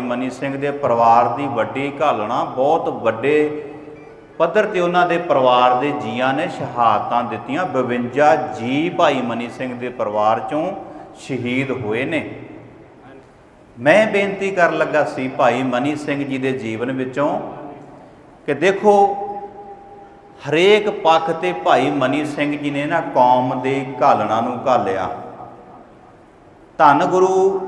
Money Singh ਦੇ ਪਰਿਵਾਰ ਦੀ ਵੱਡੀ ਘਾਲਣਾ ਬਹੁਤ ਵੱਡੇ ਪੱਧਰ ਤੇ ਉਹਨਾਂ ਦੇ ਪਰਿਵਾਰ ਦੇ ਜੀਆਂ ਨੇ ਸ਼ਹਾਦਤਾਂ ਦਿੱਤੀਆਂ। 52 ਜੀ ਭਾਈ ਮਨੀ ਸਿੰਘ ਦੇ ਪਰਿਵਾਰ ਚੋਂ ਸ਼ਹੀਦ ਹੋਏ ਨੇ। ਮੈਂ ਬੇਨਤੀ ਕਰਨ ਲੱਗਾ ਸੀ ਭਾਈ ਮਨੀ ਸਿੰਘ ਜੀ ਦੇ ਜੀਵਨ ਵਿੱਚੋਂ ਕਿ ਦੇਖੋ, ਹਰੇਕ ਪੱਖ ਤੇ ਭਾਈ ਮਨੀ ਸਿੰਘ ਜੀ ਨੇ ਨਾ ਕੌਮ ਦੇ ਘਾਲਣਾ ਨੂੰ ਘਾਲਿਆ। ਧੰਨ ਗੁਰੂ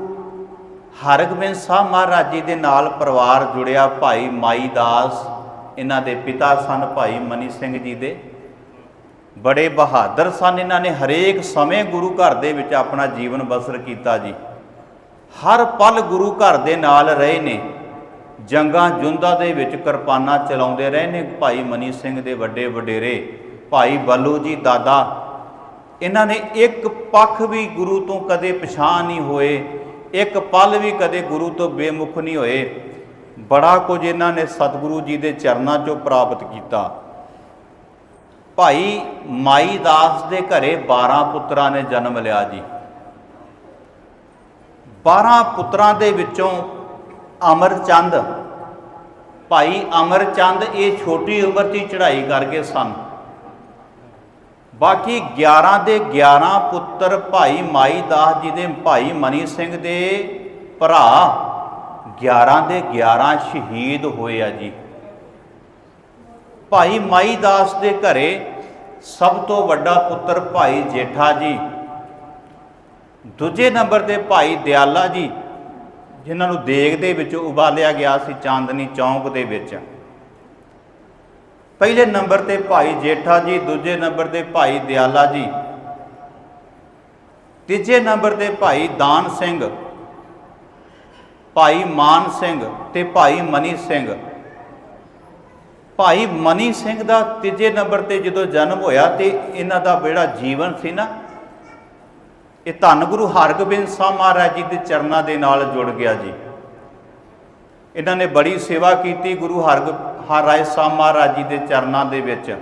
ਹਰਗੋਬਿੰਦ ਸਾਹਿਬ ਮਹਾਰਾਜ ਜੀ ਦੇ ਨਾਲ ਪਰਿਵਾਰ ਜੁੜਿਆ ਭਾਈ ਮਾਈ ਦਾਸ, ਇਹਨਾਂ ਦੇ ਪਿਤਾ ਸਨ ਭਾਈ ਮਨੀ ਸਿੰਘ ਜੀ ਦੇ। ਬੜੇ ਬਹਾਦਰ ਸਨ ਇਹਨਾਂ ਨੇ, ਹਰੇਕ ਸਮੇਂ ਗੁਰੂ ਘਰ ਦੇ ਵਿੱਚ ਆਪਣਾ ਜੀਵਨ ਬਸਰ ਕੀਤਾ ਜੀ। ਹਰ ਪਲ ਗੁਰੂ ਘਰ ਦੇ ਨਾਲ ਰਹੇ ਨੇ, ਜੰਗਾਂ ਜੁੰਦਾਂ ਦੇ ਵਿੱਚ ਕਿਰਪਾਨਾਂ ਚਲਾਉਂਦੇ ਰਹੇ ਨੇ ਭਾਈ ਮਨੀ ਸਿੰਘ ਦੇ ਵੱਡੇ ਵਡੇਰੇ, ਭਾਈ ਬੱਲੂ ਜੀ ਦਾਦਾ। ਇਹਨਾਂ ਨੇ ਇੱਕ ਪੱਖ ਵੀ ਗੁਰੂ ਤੋਂ ਕਦੇ ਪਛਾਣ ਨਹੀਂ ਹੋਏ। ਇੱਕ ਪਲ ਵੀ ਕਦੇ ਗੁਰੂ ਤੋਂ ਬੇਮੁਖ ਨਹੀਂ ਹੋਏ। ਬੜਾ ਕੁਝ ਇਹਨਾਂ ਨੇ ਸਤਿਗੁਰੂ ਜੀ ਦੇ ਚਰਨਾਂ 'ਚੋਂ ਪ੍ਰਾਪਤ ਕੀਤਾ। ਭਾਈ ਮਾਈ ਦਾਸ ਦੇ ਘਰੇ 12 ਪੁੱਤਰਾਂ ਨੇ ਜਨਮ ਲਿਆ ਜੀ। 12 ਪੁੱਤਰਾਂ ਦੇ ਵਿੱਚੋਂ ਅਮਰਚੰਦ ਭਾਈ ਅਮਰਚੰਦ ਇਹ ਛੋਟੀ ਉਮਰ 'ਚ ਚੜ੍ਹਾਈ ਕਰਕੇ ਸਨ। ਬਾਕੀ 11 ਦੇ 11 ਪੁੱਤਰ ਭਾਈ ਮਾਈ ਦਾਸ ਜੀ ਦੇ ਭਾਈ ਮਨੀ ਸਿੰਘ ਦੇ ਭਰਾ 11 ਦੇ 11 ਸ਼ਹੀਦ ਹੋਏ ਆ ਜੀ। ਭਾਈ ਮਾਈ ਦਾਸ ਦੇ ਘਰੇ ਸਭ ਤੋਂ ਵੱਡਾ ਪੁੱਤਰ ਭਾਈ ਜੇਠਾ ਜੀ, ਦੂਜੇ ਨੰਬਰ ਤੇ ਭਾਈ ਦਿਆਲਾ ਜੀ, ਜਿਨ੍ਹਾਂ ਨੂੰ ਦੇਗ ਦੇ ਵਿੱਚ ਉਬਾਲਿਆ ਗਿਆ ਸੀ ਚਾਂਦਨੀ ਚੌਂਕ ਦੇ ਵਿੱਚ। ਪਹਿਲੇ ਨੰਬਰ ਤੇ ਭਾਈ ਜੇਠਾ ਜੀ, ਦੂਜੇ ਨੰਬਰ ਤੇ ਭਾਈ ਦਿਆਲਾ ਜੀ, ਤੀਜੇ ਨੰਬਰ ਤੇ ਭਾਈ ਦਾਨ ਸਿੰਘ, ਭਾਈ ਮਾਨ ਸਿੰਘ ਤੇ ਭਾਈ ਮਨੀ ਸਿੰਘ। ਭਾਈ ਮਨੀ ਸਿੰਘ ਦਾ ਤੀਜੇ ਨੰਬਰ ਤੇ ਜਦੋਂ ਜਨਮ ਹੋਇਆ ਤੇ ਇਹਨਾਂ ਦਾ ਜਿਹੜਾ ਜੀਵਨ ਸੀ ਨਾ, ਇਹ ਧੰਨ ਗੁਰੂ ਹਰਗੋਬਿੰਦ ਸਾਹਿਬ ਮਹਾਰਾਜ ਜੀ ਦੇ ਚਰਨਾਂ ਦੇ ਨਾਲ ਜੁੜ ਗਿਆ ਜੀ। ਇਹਨਾਂ ਨੇ ਬੜੀ ਸੇਵਾ ਕੀਤੀ ਗੁਰੂ ਹਰਗ ਹਰਰਾਏ ਸਾਹਿਬ ਮਹਾਰਾਜ ਜੀ ਦੇ ਚਰਨਾਂ ਦੇ ਵਿੱਚ।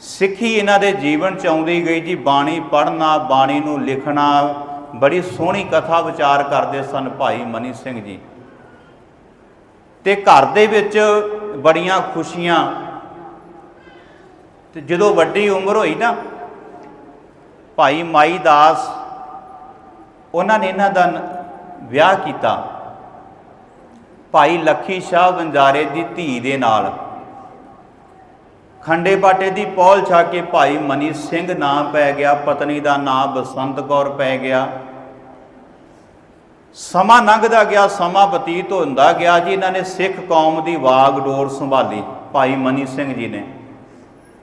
ਸਿੱਖੀ ਇਹਨਾਂ ਦੇ ਜੀਵਨ ਚ ਆਉਂਦੀ ਗਈ ਜੀ, ਬਾਣੀ ਪੜ੍ਹਨਾ, ਬਾਣੀ ਨੂੰ ਲਿਖਣਾ, ਬੜੀ ਸੋਹਣੀ ਕਥਾ ਵਿਚਾਰ ਕਰਦੇ ਸਨ ਭਾਈ ਮਨੀ ਸਿੰਘ ਜੀ। ਤੇ ਘਰ ਦੇ ਵਿੱਚ ਬੜੀਆਂ ਖੁਸ਼ੀਆਂ। ਤੇ ਜਦੋਂ ਵੱਡੀ ਉਮਰ ਹੋਈ ਨਾ, ਭਾਈ ਮਾਈ ਦਾਸ, ਉਹਨਾਂ ਨੇ ਇਹਨਾਂ ਦਾ ਵਿਆਹ ਕੀਤਾ। ਭਾਈ ਲੱਖੀ ਸ਼ਾਹ ਵੰਜਾਰੇ ਦੀ ਧੀ ਦੇ ਨਾਲ। ਖੰਡੇ ਬਾਟੇ ਦੀ ਪੌਲ ਛਾ ਕੇ ਭਾਈ ਮਨੀ ਸਿੰਘ ਨਾਮ ਪੈ ਗਿਆ, ਪਤਨੀ ਦਾ ਨਾਮ ਬਸੰਤ ਕੌਰ ਪੈ ਗਿਆ। ਸਮਾਂ ਲੰਘਦਾ ਗਿਆ, ਸਮਾਂ ਬਤੀਤ ਹੁੰਦਾ ਗਿਆ ਜੀ, ਇਹਨਾਂ ਨੇ ਸਿੱਖ ਕੌਮ ਦੀ ਵਾਗ ਡੋਰ ਸੰਭਾਲੀ, ਭਾਈ ਮਨੀ ਸਿੰਘ ਜੀ ਨੇ।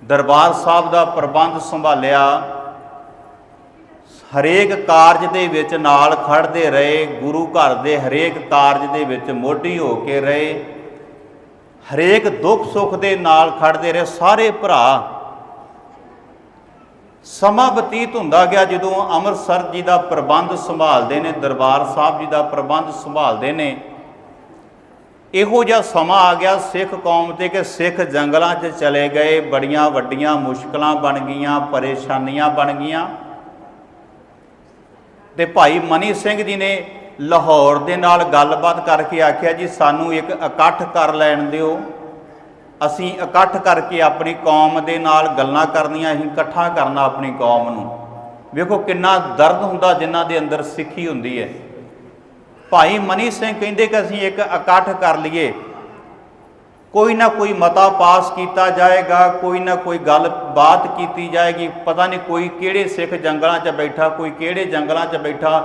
ਦਰਬਾਰ ਸਾਹਿਬ ਦਾ ਪ੍ਰਬੰਧ ਸੰਭਾਲਿਆ। ਹਰੇਕ ਕਾਰਜ ਦੇ ਵਿੱਚ ਨਾਲ ਖੜਦੇ ਰਹੇ, ਗੁਰੂ ਘਰ ਦੇ ਹਰੇਕ ਕਾਰਜ ਦੇ ਵਿੱਚ ਮੋਢੀ ਹੋ ਕੇ ਰਹੇ। ਹਰੇਕ ਦੁੱਖ ਸੁੱਖ ਦੇ ਨਾਲ ਖੜਦੇ ਰਹੇ। ਸਾਰੇ ਭਰਾ ਸਮਾਂ ਬਤੀਤ ਹੁੰਦਾ ਗਿਆ ਜਦੋਂ ਅੰਮ੍ਰਿਤਸਰ ਜੀ ਦਾ ਪ੍ਰਬੰਧ ਸੰਭਾਲਦੇ ਨੇ, ਦਰਬਾਰ ਸਾਹਿਬ ਜੀ ਦਾ ਪ੍ਰਬੰਧ ਸੰਭਾਲਦੇ ਨੇ। ਇਹੋ ਜਿਹਾ ਸਮਾਂ ਆ ਗਿਆ ਸਿੱਖ ਕੌਮ ਤੇ ਕਿ ਸਿੱਖ ਜੰਗਲਾਂ 'ਚ ਚਲੇ ਗਏ, ਬੜੀਆਂ ਵੱਡੀਆਂ ਮੁਸ਼ਕਲਾਂ ਬਣ ਗਈਆਂ, ਪਰੇਸ਼ਾਨੀਆਂ ਬਣ ਗਈਆਂ। ਤੇ ਭਾਈ ਮਨੀ ਸਿੰਘ ਜੀ ਨੇ ਲਾਹੌਰ ਦੇ ਨਾਲ ਗੱਲਬਾਤ ਕਰਕੇ ਆਖਿਆ ਜੀ, ਸਾਨੂੰ ਇੱਕ ਇਕੱਠ ਕਰ ਲੈਣ ਦਿਓ। ਅਸੀਂ ਇਕੱਠ ਕਰਕੇ ਆਪਣੀ ਕੌਮ ਦੇ ਨਾਲ ਗੱਲਾਂ ਕਰਨੀਆਂ, ਅਸੀਂ ਇਕੱਠਾ ਕਰਨਾ ਆਪਣੀ ਕੌਮ ਨੂੰ। ਵੇਖੋ ਕਿੰਨਾ ਦਰਦ ਹੁੰਦਾ ਜਿਨ੍ਹਾਂ ਦੇ ਅੰਦਰ ਸਿੱਖੀ ਹੁੰਦੀ ਹੈ। ਭਾਈ ਮਨੀ ਸਿੰਘ ਕਹਿੰਦੇ ਕਿ ਅਸੀਂ ਇੱਕ ਇਕੱਠ ਕਰ ਲਈਏ। ਕੋਈ ਨਾ ਕੋਈ ਮਤਾ ਪਾਸ ਕੀਤਾ ਜਾਏਗਾ, ਕੋਈ ਨਾ ਕੋਈ ਗੱਲ ਬਾਤ ਕੀਤੀ ਜਾਏਗੀ। ਪਤਾ ਨਹੀਂ ਕੋਈ ਕਿਹੜੇ ਸਿੱਖ ਜੰਗਲਾਂ 'ਚ ਬੈਠਾ, ਕੋਈ ਕਿਹੜੇ ਜੰਗਲਾਂ 'ਚ ਬੈਠਾ।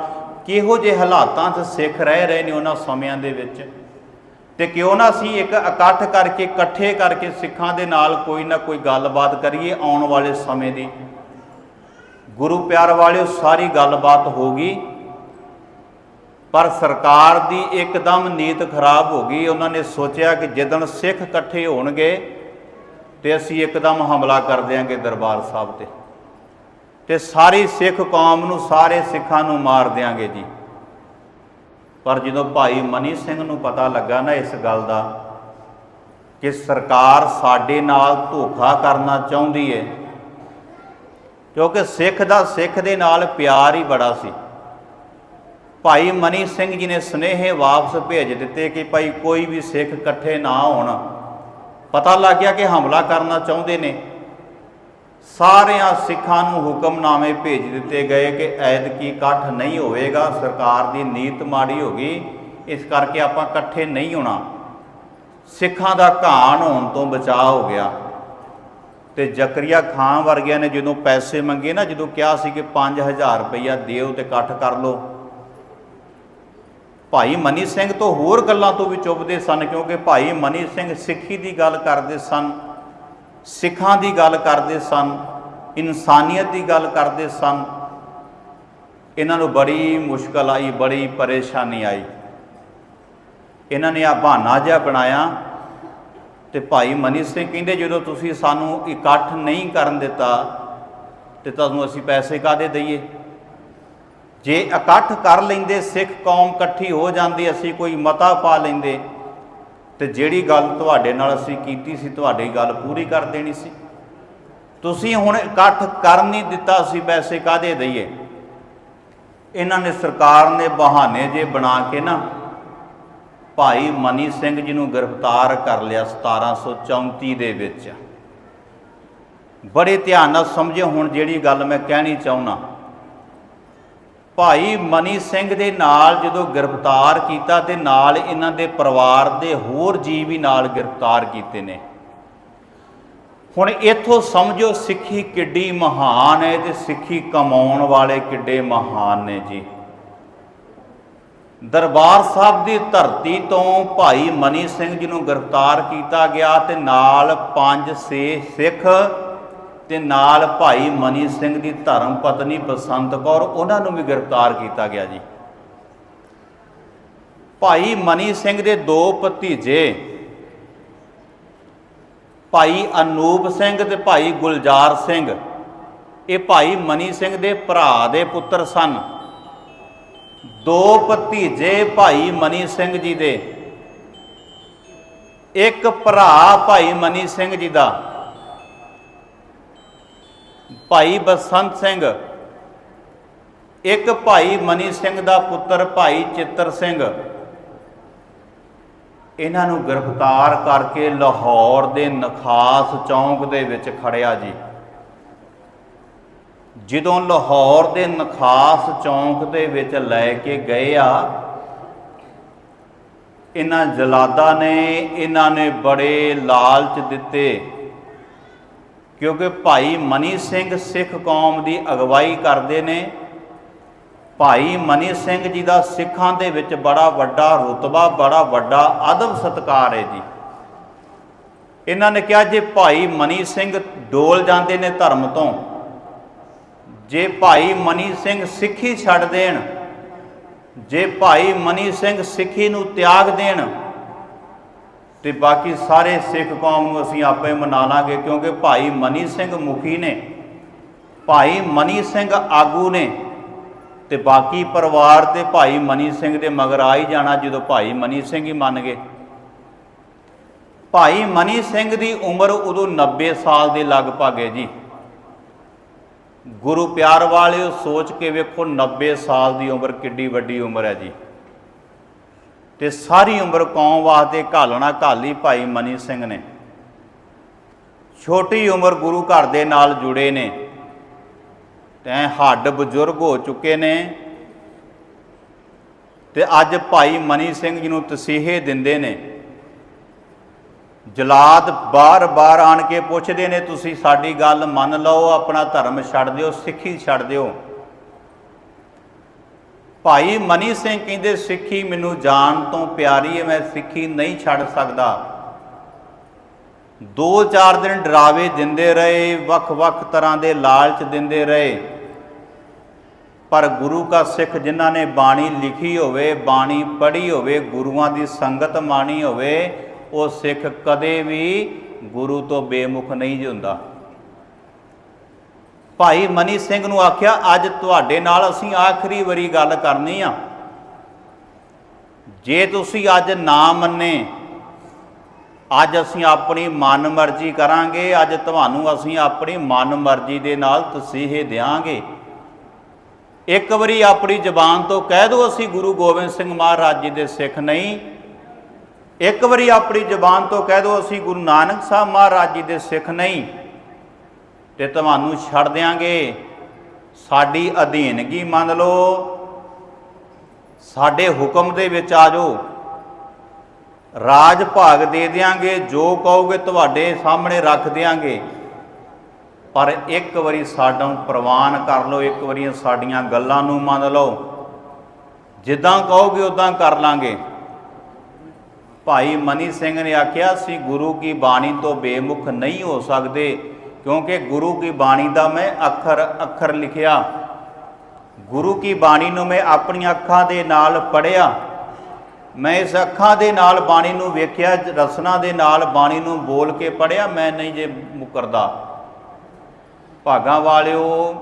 ਕਿਹੋ ਜਿਹੇ ਹਾਲਾਤਾਂ 'ਚ ਸਿੱਖ ਰਹਿ ਰਹੇ ਨੇ ਉਹਨਾਂ ਸਮਿਆਂ ਦੇ ਵਿੱਚ? ਤੇ ਕਿਉਂ ਨਾ ਅਸੀਂ ਇੱਕ ਇਕੱਠ ਕਰਕੇ, ਇਕੱਠੇ ਕਰਕੇ ਸਿੱਖਾਂ ਦੇ ਨਾਲ ਕੋਈ ਨਾ ਕੋਈ ਗੱਲਬਾਤ ਕਰੀਏ ਆਉਣ ਵਾਲੇ ਸਮੇਂ ਦੀ? ਗੁਰੂ ਪਿਆਰ ਵਾਲਿਓ, ਸਾਰੀ ਗੱਲਬਾਤ ਹੋ ਗਈ। ਪਰ ਸਰਕਾਰ ਦੀ ਇੱਕਦਮ ਨੀਤ ਖਰਾਬ ਹੋ ਗਈ। ਉਹਨਾਂ ਨੇ ਸੋਚਿਆ ਕਿ ਜਦੋਂ ਸਿੱਖ ਇਕੱਠੇ ਹੋਣਗੇ ਤੇ ਅਸੀਂ ਇੱਕਦਮ ਹਮਲਾ ਕਰ ਦਿਆਂਗੇ ਦਰਬਾਰ ਸਾਹਿਬ ਤੇ। ਤੇ ਸਾਰੀ ਸਿੱਖ ਕੌਮ ਨੂੰ, ਸਾਰੇ ਸਿੱਖਾਂ ਨੂੰ ਮਾਰ ਦਿਆਂਗੇ ਜੀ। ਪਰ ਜਦੋਂ ਭਾਈ ਮਨੀ ਸਿੰਘ ਨੂੰ ਪਤਾ ਲੱਗਾ ਨਾ ਇਸ ਗੱਲ ਦਾ ਕਿ ਸਰਕਾਰ ਸਾਡੇ ਨਾਲ ਧੋਖਾ ਕਰਨਾ ਚਾਹੁੰਦੀ ਹੈ ਕਿਉਂਕਿ ਸਿੱਖ ਦਾ ਸਿੱਖ ਦੇ ਨਾਲ ਪਿਆਰ ਹੀ ਬੜਾ ਸੀ। ਭਾਈ ਮਨੀ ਸਿੰਘ ਜੀ ਨੇ ਸੁਨੇਹੇ ਵਾਪਸ ਭੇਜ ਦਿੱਤੇ ਕਿ ਭਾਈ ਕੋਈ ਵੀ ਸਿੱਖ ਇਕੱਠੇ ਨਾ ਹੋਣ। ਪਤਾ ਲੱਗ ਗਿਆ ਕਿ ਹਮਲਾ ਕਰਨਾ ਚਾਹੁੰਦੇ ਨੇ। ਸਾਰਿਆਂ ਸਿੱਖਾਂ ਨੂੰ ਹੁਕਮਨਾਮੇ ਭੇਜ ਦਿੱਤੇ ਗਏ ਕਿ ਐਤਕੀ ਇਕੱਠ ਨਹੀਂ ਹੋਵੇਗਾ, ਸਰਕਾਰ ਦੀ ਨੀਤ ਮਾੜੀ ਹੋ ਗਈ, ਇਸ ਕਰਕੇ ਆਪਾਂ ਇਕੱਠੇ ਨਹੀਂ ਹੋਣਾ। ਸਿੱਖਾਂ ਦਾ ਘਾਣ ਹੋਣ ਤੋਂ ਬਚਾਅ ਹੋ ਗਿਆ। ਤੇ ਜ਼ਕਰੀਆ ਖਾਨ ਵਰਗਿਆਂ ਨੇ ਜਦੋਂ ਪੈਸੇ ਮੰਗੇ ਨਾ, ਜਦੋਂ ਕਿਹਾ ਸੀ ਕਿ 5000 ਰੁਪਈਆ ਦਿਓ ਤੇ ਇਕੱਠ ਕਰ ਲਓ। ਭਾਈ ਮਨੀ ਸਿੰਘ ਤੋਂ ਹੋਰ ਗੱਲਾਂ ਤੋਂ ਵੀ ਚੁੱਭਦੇ ਸਨ, ਕਿਉਂਕਿ ਭਾਈ ਮਨੀ ਸਿੰਘ ਸਿੱਖੀ ਦੀ ਗੱਲ ਕਰਦੇ ਸਨ, ਸਿੱਖਾਂ ਦੀ ਗੱਲ ਕਰਦੇ ਸਨ, ਇਨਸਾਨੀਅਤ ਦੀ ਗੱਲ ਕਰਦੇ ਸਨ। ਇਹਨਾਂ ਨੂੰ ਬੜੀ ਮੁਸ਼ਕਲ ਆਈ, ਬੜੀ ਪਰੇਸ਼ਾਨੀ ਆਈ। ਇਹਨਾਂ ਨੇ ਆ ਬਹਾਨਾ ਜਿਹਾ ਬਣਾਇਆ ਤੇ ਭਾਈ ਮਨੀ ਸਿੰਘ ਕਹਿੰਦੇ, ਜਦੋਂ ਤੁਸੀਂ ਸਾਨੂੰ ਇਕੱਠ ਨਹੀਂ ਕਰਨ ਦਿੱਤਾ ਤੇ ਤੁਹਾਨੂੰ ਅਸੀਂ ਪੈਸੇ ਕਾਦੇ ਦਈਏ? ਜੇ ਇਕੱਠ ਕਰ ਲੈਂਦੇ, ਸਿੱਖ ਕੌਮ ਇਕੱਠੀ ਹੋ ਜਾਂਦੀ, ਅਸੀਂ ਕੋਈ ਮਤਾ ਪਾ ਲੈਂਦੇ, ਤੇ ਜਿਹੜੀ ਗੱਲ ਤੁਹਾਡੇ ਨਾਲ ਅਸੀਂ ਕੀਤੀ ਸੀ, ਤੁਹਾਡੀ ਗੱਲ ਪੂਰੀ ਕਰ ਦੇਣੀ ਸੀ। ਤੁਸੀਂ ਹੁਣ ਇਕੱਠ ਕਰ ਨਹੀਂ ਦਿੱਤਾ, ਅਸੀਂ ਪੈਸੇ ਕਾਦੇ ਦਈਏ? ਇਹਨਾਂ ਨੇ ਸਰਕਾਰ ਨੇ ਬਹਾਨੇ ਜੇ ਬਣਾ ਕੇ ਨਾ, ਭਾਈ ਮਨੀ ਸਿੰਘ ਜੀ ਨੂੰ ਗ੍ਰਿਫਤਾਰ ਕਰ ਲਿਆ 1734 ਦੇ ਵਿੱਚ। ਬੜੇ ਧਿਆਨ ਨਾਲ ਸਮਝਿਓ, ਹੁਣ ਜਿਹੜੀ ਗੱਲ ਮੈਂ ਕਹਿਣੀ ਚਾਹੁੰਦਾ ਭਾਈ ਮਨੀ ਸਿੰਘ ਦੇ ਨਾਲ ਜਦੋਂ ਗ੍ਰਿਫਤਾਰ ਕੀਤਾ ਤੇ ਨਾਲ ਇਹਨਾਂ ਦੇ ਪਰਿਵਾਰ ਦੇ ਹੋਰ ਜੀਵ ਵੀ ਨਾਲ ਗ੍ਰਿਫਤਾਰ ਕੀਤੇ ਨੇ। ਹੁਣ ਇੱਥੋਂ ਸਮਝੋ ਸਿੱਖੀ ਕਿੱਡੀ ਮਹਾਨ ਹੈ ਤੇ ਸਿੱਖੀ ਕਮਾਉਣ ਵਾਲੇ ਕਿੱਡੇ ਮਹਾਨ ਨੇ ਜੀ। ਦਰਬਾਰ ਸਾਹਿਬ ਦੀ ਧਰਤੀ ਤੋਂ ਭਾਈ ਮਨੀ ਸਿੰਘ ਜੀ ਨੂੰ ਗ੍ਰਿਫਤਾਰ ਕੀਤਾ ਗਿਆ ਤੇ ਨਾਲ ਪੰਜ ਸੇ ਸਿੱਖ ਤੇ ਨਾਲ ਭਾਈ ਮਨੀ ਸਿੰਘ ਦੀ ਧਰਮ ਪਤਨੀ ਬਸੰਤ ਕੌਰ, ਉਹਨਾਂ ਨੂੰ ਵੀ ਗ੍ਰਿਫਤਾਰ ਕੀਤਾ ਗਿਆ ਜੀ। ਭਾਈ ਮਨੀ ਸਿੰਘ ਦੇ ਦੋ ਭਤੀਜੇ, ਭਾਈ ਅਨੂਪ ਸਿੰਘ ਤੇ ਭਾਈ ਗੁਲਜ਼ਾਰ ਸਿੰਘ। ਇਹ ਭਾਈ ਮਨੀ ਸਿੰਘ ਦੇ ਭਰਾ ਦੇ ਪੁੱਤਰ ਸਨ। ਦੋ ਭਤੀਜੇ ਭਾਈ ਮਨੀ ਸਿੰਘ ਜੀ ਦੇ। ਇੱਕ ਭਰਾ ਭਾਈ ਮਨੀ ਸਿੰਘ ਜੀ ਦਾ। ਭਾਈ ਬਸੰਤ ਸਿੰਘ। ਇੱਕ ਭਾਈ ਮਨੀ ਸਿੰਘ ਦਾ ਪੁੱਤਰ ਭਾਈ ਚਿੱਤਰ ਸਿੰਘ। ਇਹਨਾਂ ਨੂੰ ਗ੍ਰਿਫਤਾਰ ਕਰਕੇ ਲਾਹੌਰ ਦੇ ਨਖਾਸ ਚੌਂਕ ਦੇ ਵਿੱਚ ਖੜਿਆ ਜੀ। ਜਦੋਂ ਲਾਹੌਰ ਦੇ ਨਖਾਸ ਚੌਂਕ ਦੇ ਵਿੱਚ ਲੈ ਕੇ ਗਏ ਆ, ਇਹਨਾਂ ਜਲਾਦਾ ਨੇ, ਇਹਨਾਂ ਨੇ ਬੜੇ ਲਾਲਚ ਦਿੱਤੇ। ਕਿਉਂਕਿ ਭਾਈ ਮਨੀ ਸਿੰਘ ਸਿੱਖ ਕੌਮ ਦੀ ਅਗਵਾਈ ਕਰਦੇ ਨੇ। ਭਾਈ ਮਨੀ ਸਿੰਘ ਜੀ ਦਾ ਸਿੱਖਾਂ ਦੇ ਵਿੱਚ ਬੜਾ ਵੱਡਾ ਰੁਤਬਾ, ਬੜਾ ਵੱਡਾ ਅਦਬ ਸਤਕਾਰ ਹੈ ਜੀ। ਇਹਨਾਂ ਨੇ ਕਿਹਾ, ਜੇ ਭਾਈ ਮਨੀ ਸਿੰਘ ਡੋਲ ਜਾਂਦੇ ਨੇ ਧਰਮ ਤੋਂ, ਜੇ ਭਾਈ ਮਨੀ ਸਿੰਘ ਸਿੱਖੀ ਛੱਡ ਦੇਣ, ਜੇ ਭਾਈ ਮਨੀ ਸਿੰਘ ਸਿੱਖੀ ਨੂੰ ਤਿਆਗ ਦੇਣ ਤੇ ਬਾਕੀ ਸਾਰੇ ਸਿੱਖ ਕੌਮ ਨੂੰ ਅਸੀਂ ਆਪੇ ਮਨਾ ਲਾਂਗੇ, ਕਿਉਂਕਿ ਭਾਈ ਮਨੀ ਸਿੰਘ ਮੁਖੀ ਨੇ, ਭਾਈ ਮਨੀ ਸਿੰਘ ਆਗੂ ਨੇ ਤੇ ਬਾਕੀ ਪਰਿਵਾਰ ਤੇ ਭਾਈ ਮਨੀ ਸਿੰਘ ਦੇ ਮਗਰ ਆ ਹੀ ਜਾਣਾ ਜਦੋਂ ਭਾਈ ਮਨੀ ਸਿੰਘ ਹੀ ਮੰਨ ਗਏ। ਭਾਈ ਮਨੀ ਸਿੰਘ ਦੀ ਉਮਰ ਉਦੋਂ 90 ਸਾਲ ਦੇ ਲਗਭਗ ਹੈ ਜੀ। ਗੁਰੂ ਪਿਆਰ ਵਾਲਿਓ ਸੋਚ ਕੇ ਵੇਖੋ 90 ਸਾਲ ਦੀ ਉਮਰ ਕਿੱਡੀ ਵੱਡੀ ਉਮਰ ਹੈ ਜੀ। ਤੇ ਸਾਰੀ ਉਮਰ ਕੌਮ ਵਾਸਤੇ ਘਾਲਣਾ ਘਾਲੀ ਭਾਈ ਮਨੀ ਸਿੰਘ ਨੇ। ਛੋਟੀ ਉਮਰ ਗੁਰੂ ਘਰ ਦੇ ਨਾਲ ਜੁੜੇ ਨੇ। ਤੈਂ ਹੱਡ ਬਜ਼ੁਰਗ ਹੋ ਚੁੱਕੇ ਨੇ। ਤੇ ਅੱਜ ਭਾਈ ਮਨੀ ਸਿੰਘ ਜੀ ਨੂੰ ਤਸੀਹੇ ਦਿੰਦੇ ਨੇ। ਜਲਾਦ ਬਾਰ-ਬਾਰ ਆਣ ਕੇ ਪੁੱਛਦੇ ਨੇ, ਤੁਸੀਂ ਸਾਡੀ ਗੱਲ ਮੰਨ ਲਓ, ਆਪਣਾ ਧਰਮ ਛੱਡ ਦਿਓ, ਸਿੱਖੀ ਛੱਡ ਦਿਓ। ਭਾਈ ਮਨੀ ਸਿੰਘ ਕਹਿੰਦੇ, ਸਿੱਖੀ ਮੈਨੂੰ ਜਾਣ ਤੋਂ ਪਿਆਰੀ ਹੈ, ਮੈਂ ਸਿੱਖੀ ਨਹੀਂ ਛੱਡ ਸਕਦਾ। ਦੋ ਚਾਰ ਦਿਨ ਡਰਾਵੇ ਦਿੰਦੇ ਰਹੇ ਵੱਖ-ਵੱਖ ਤਰ੍ਹਾਂ ਦੇ ਲਾਲਚ ਦਿੰਦੇ ਰਹੇ। ਪਰ ਗੁਰੂ ਕਾ ਸਿੱਖ ਜਿਨ੍ਹਾਂ ਨੇ ਬਾਣੀ ਲਿਖੀ ਹੋਵੇ, ਬਾਣੀ ਪੜ੍ਹੀ ਹੋਵੇ, ਗੁਰੂਆਂ ਦੀ ਸੰਗਤ ਮਾਣੀ ਹੋਵੇ, ਉਹ ਸਿੱਖ ਕਦੇ ਵੀ ਗੁਰੂ ਤੋਂ ਬੇਮੁਖ ਨਹੀਂ ਹੁੰਦਾ। ਭਾਈ ਮਨੀ ਸਿੰਘ ਨੂੰ ਆਖਿਆ, ਅੱਜ ਤੁਹਾਡੇ ਨਾਲ ਅਸੀਂ ਆਖਰੀ ਵਾਰੀ ਗੱਲ ਕਰਨੀ ਆ। ਜੇ ਤੁਸੀਂ ਅੱਜ ਨਾ ਮੰਨੇ, ਅੱਜ ਅਸੀਂ ਆਪਣੀ ਮਨ ਮਰਜ਼ੀ ਕਰਾਂਗੇ, ਅੱਜ ਤੁਹਾਨੂੰ ਅਸੀਂ ਆਪਣੀ ਮਨ ਮਰਜ਼ੀ ਦੇ ਨਾਲ ਤਸੀਹੇ ਦੇਾਂਗੇ ਇੱਕ ਵਾਰੀ ਆਪਣੀ ਜ਼ਬਾਨ ਤੋਂ ਕਹਿ ਦਿਓ, ਅਸੀਂ ਗੁਰੂ ਗੋਬਿੰਦ ਸਿੰਘ ਮਹਾਰਾਜ ਜੀ ਦੇ ਸਿੱਖ ਨਹੀਂ। ਇੱਕ ਵਾਰੀ ਆਪਣੀ ਜ਼ਬਾਨ ਤੋਂ ਕਹਿ ਦਿਓ, ਅਸੀਂ ਗੁਰੂ ਨਾਨਕ ਸਾਹਿਬ ਮਹਾਰਾਜ ਜੀ ਦੇ ਸਿੱਖ ਨਹੀਂ। ਤੇ ਤੁਹਾਨੂੰ ਛੱਡ ਦਿਆਂਗੇ। ਸਾਡੀ ਅਧੀਨਗੀ ਮੰਨ ਲਓ। ਸਾਡੇ ਹੁਕਮ ਦੇ ਵਿੱਚ ਆ ਜਾਓ। ਰਾਜ ਭਾਗ ਦੇ ਦਿਆਂਗੇ, ਜੋ ਕਹੋਗੇ ਤੁਹਾਡੇ ਸਾਹਮਣੇ ਰੱਖ ਦਿਆਂਗੇ। ਪਰ ਇੱਕ ਵਾਰੀ ਸਾਡਾ ਪ੍ਰਵਾਨ ਕਰ ਲਓ, ਇੱਕ ਵਾਰੀ ਸਾਡੀਆਂ ਗੱਲਾਂ ਨੂੰ ਮੰਨ ਲਓ। ਜਿੱਦਾਂ ਕਹੋਗੇ ਉਦਾਂ ਕਰ ਲਾਂਗੇ। ਭਾਈ ਮਨੀ ਸਿੰਘ ਨੇ ਆਖਿਆ ਸੀ ਗੁਰੂ ਕੀ ਬਾਣੀ ਤੋਂ ਬੇਮੁਖ ਨਹੀਂ ਹੋ ਸਕਦੇ। ਕਿਉਂਕਿ ਗੁਰੂ ਕੀ ਬਾਣੀ ਦਾ ਮੈਂ ਅੱਖਰ ਅੱਖਰ ਲਿਖਿਆ। ਗੁਰੂ ਕੀ ਬਾਣੀ ਨੂੰ ਮੈਂ ਆਪਣੀਆਂ ਅੱਖਾਂ ਦੇ ਨਾਲ ਪੜਿਆ ਮੈਂ ਇਸ ਅੱਖਾਂ ਦੇ ਨਾਲ ਬਾਣੀ ਨੂੰ ਵੇਖਿਆ, ਰਸਨਾ ਦੇ ਨਾਲ ਬਾਣੀ ਨੂੰ ਬੋਲ ਕੇ ਪੜਿਆ ਮੈਂ ਨਹੀਂ ਜੇ ਮੁਕਰਦਾ। ਭਾਗਾਂ ਵਾਲਿਓ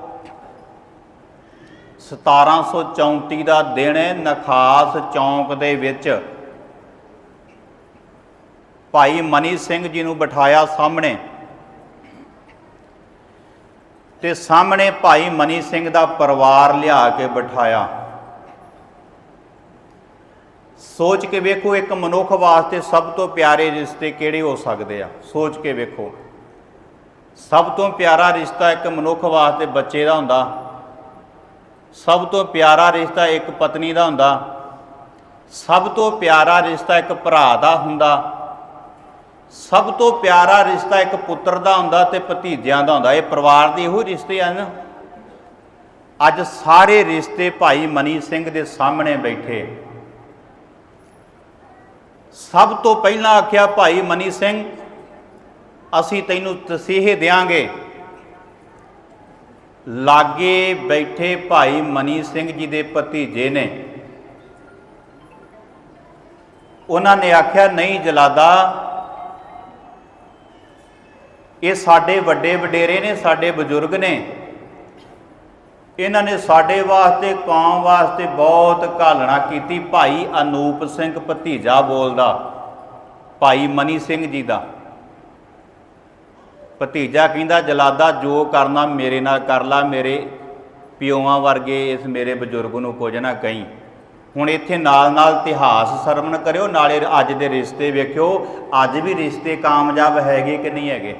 1734 ਦਾ ਦਿਨ ਨਖਾਸ ਚੌਂਕ ਦੇ ਵਿੱਚ। ਭਾਈ ਮਨੀ ਸਿੰਘ ਜੀ ਨੂੰ ਬਿਠਾਇਆ ਸਾਹਮਣੇ। ਤੇ ਸਾਹਮਣੇ ਭਾਈ ਮਨੀ ਸਿੰਘ ਦਾ ਪਰਿਵਾਰ ਲਿਆ ਕੇ ਬਿਠਾਇਆ। ਸੋਚ ਕੇ ਵੇਖੋ, ਇੱਕ ਮਨੁੱਖ ਵਾਸਤੇ ਸਭ ਤੋਂ ਪਿਆਰੇ ਰਿਸ਼ਤੇ ਕਿਹੜੇ ਹੋ ਸਕਦੇ ਆ? ਸੋਚ ਕੇ ਵੇਖੋ। ਸਭ ਤੋਂ ਪਿਆਰਾ ਰਿਸ਼ਤਾ ਇੱਕ ਮਨੁੱਖ ਵਾਸਤੇ ਬੱਚੇ ਦਾ ਹੁੰਦਾ। ਸਭ ਤੋਂ ਪਿਆਰਾ ਰਿਸ਼ਤਾ ਇੱਕ ਪਤਨੀ ਦਾ ਹੁੰਦਾ। ਸਭ ਤੋਂ ਪਿਆਰਾ ਰਿਸ਼ਤਾ ਇੱਕ ਭਰਾ ਦਾ ਹੁੰਦਾ। ਸਭ ਤੋਂ ਪਿਆਰਾ ਰਿਸ਼ਤਾ ਇੱਕ ਪੁੱਤਰ ਦਾ ਹੁੰਦਾ ਤੇ ਭਤੀਜਿਆਂ ਦਾ ਹੁੰਦਾ। ਇਹ ਪਰਿਵਾਰ ਦੇ ਇਹੋ ਰਿਸ਼ਤੇ ਹਨ ਅੱਜ ਸਾਰੇ ਰਿਸ਼ਤੇ ਭਾਈ ਮਨੀ ਸਿੰਘ ਦੇ ਸਾਹਮਣੇ ਬੈਠੇ। ਸਭ ਤੋਂ ਪਹਿਲਾਂ ਆਖਿਆ, ਭਾਈ ਮਨੀ ਸਿੰਘ, ਅਸੀਂ ਤੈਨੂੰ ਤਸੀਹੇ ਦੇਾਂਗੇ ਲਾਗੇ ਬੈਠੇ ਭਾਈ ਮਨੀ ਸਿੰਘ ਜੀ ਦੇ ਭਤੀਜੇ ਨੇ। ਉਹਨਾਂ ਨੇ ਆਖਿਆ, ਨਹੀਂ ਜਲਾਦਾ ਇਹ ਸਾਡੇ ਵੱਡੇ ਵਡੇਰੇ ਨੇ, ਸਾਡੇ ਬਜ਼ੁਰਗ ਨੇ। ਇਹਨਾਂ ਨੇ ਸਾਡੇ ਵਾਸਤੇ, ਕੌਮ ਵਾਸਤੇ ਬਹੁਤ ਘਾਲਣਾ ਕੀਤੀ ਭਾਈ ਅਨੂਪ ਸਿੰਘ ਭਤੀਜਾ ਬੋਲਦਾ, ਭਾਈ ਮਨੀ ਸਿੰਘ ਜੀ ਦਾ। ਭਤੀਜਾ ਕਹਿੰਦਾ, ਜਲਾਦਾ, ਜੋ ਕਰਨਾ ਮੇਰੇ ਨਾਲ ਕਰ ਲਾ, ਮੇਰੇ ਪਿਓਾਂ ਵਰਗੇ ਇਸ ਮੇਰੇ ਬਜ਼ੁਰਗ ਨੂੰ ਕੁਝ ਨਾ ਕਹੀਂ। ਹੁਣ ਇੱਥੇ ਨਾਲ ਨਾਲ ਇਤਿਹਾਸ ਸਰਵਣ ਕਰਿਓ, ਨਾਲੇ ਅੱਜ ਦੇ ਰਿਸ਼ਤੇ ਵੇਖਿਓ, ਅੱਜ ਵੀ ਰਿਸ਼ਤੇ ਕਾਮਯਾਬ ਹੈਗੇ ਕਿ ਨਹੀਂ ਹੈਗੇ?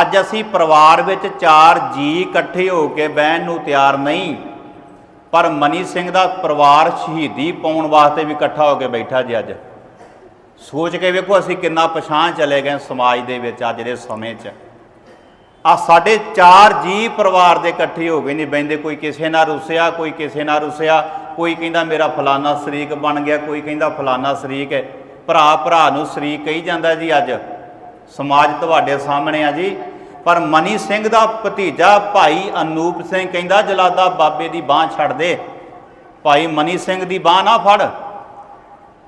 ਅੱਜ ਅਸੀਂ ਪਰਿਵਾਰ ਵਿੱਚ ਚਾਰ ਜੀ ਇਕੱਠੇ ਹੋ ਕੇ ਬਹਿਣ ਨੂੰ ਤਿਆਰ ਨਹੀਂ, ਪਰ ਮਨੀ ਸਿੰਘ ਦਾ ਪਰਿਵਾਰ ਸ਼ਹੀਦੀ ਪਾਉਣ ਵਾਸਤੇ ਵੀ ਇਕੱਠਾ ਹੋ ਕੇ ਬੈਠਾ ਜੀ ਅੱਜ। ਸੋਚ ਕੇ ਵੇਖੋ ਅਸੀਂ ਕਿੰਨਾ ਪਛਾਣ ਚਲੇ ਗਏ ਸਮਾਜ ਦੇ ਵਿੱਚ ਅੱਜ ਦੇ ਸਮੇਂ 'ਚ। ਆ ਸਾਡੇ ਚਾਰ ਜੀ ਪਰਿਵਾਰ ਦੇ ਇਕੱਠੇ ਹੋ ਗਏ, ਨਹੀਂ ਬੈਂਦੇ ਕੋਈ ਕਿਸੇ ਨਾਲ ਰੁੱਸਿਆ, ਕੋਈ ਕਿਸੇ ਨਾਲ ਰੁੱਸਿਆ, ਕੋਈ ਕਹਿੰਦਾ ਮੇਰਾ ਫਲਾਨਾ ਸ਼ਰੀਕ ਬਣ ਗਿਆ, ਕੋਈ ਕਹਿੰਦਾ ਫਲਾਨਾ ਸ਼ਰੀਕ ਹੈ। ਭਰਾ ਭਰਾ ਨੂੰ ਸ਼ਰੀਕ ਕਹੀ ਜਾਂਦਾ ਜੀ ਅੱਜ। ਸਮਾਜ ਤੁਹਾਡੇ ਸਾਹਮਣੇ ਆ ਜੀ। ਪਰ ਮਨੀ ਸਿੰਘ ਦਾ ਭਤੀਜਾ ਭਾਈ ਅਨੂਪ ਸਿੰਘ ਕਹਿੰਦਾ, ਜਲਾਦਾ ਬਾਬੇ ਦੀ ਬਾਹ ਛੱਡ ਦੇ। ਭਾਈ ਮਨੀ ਸਿੰਘ ਦੀ ਬਾਹ ਨਾ ਫੜ।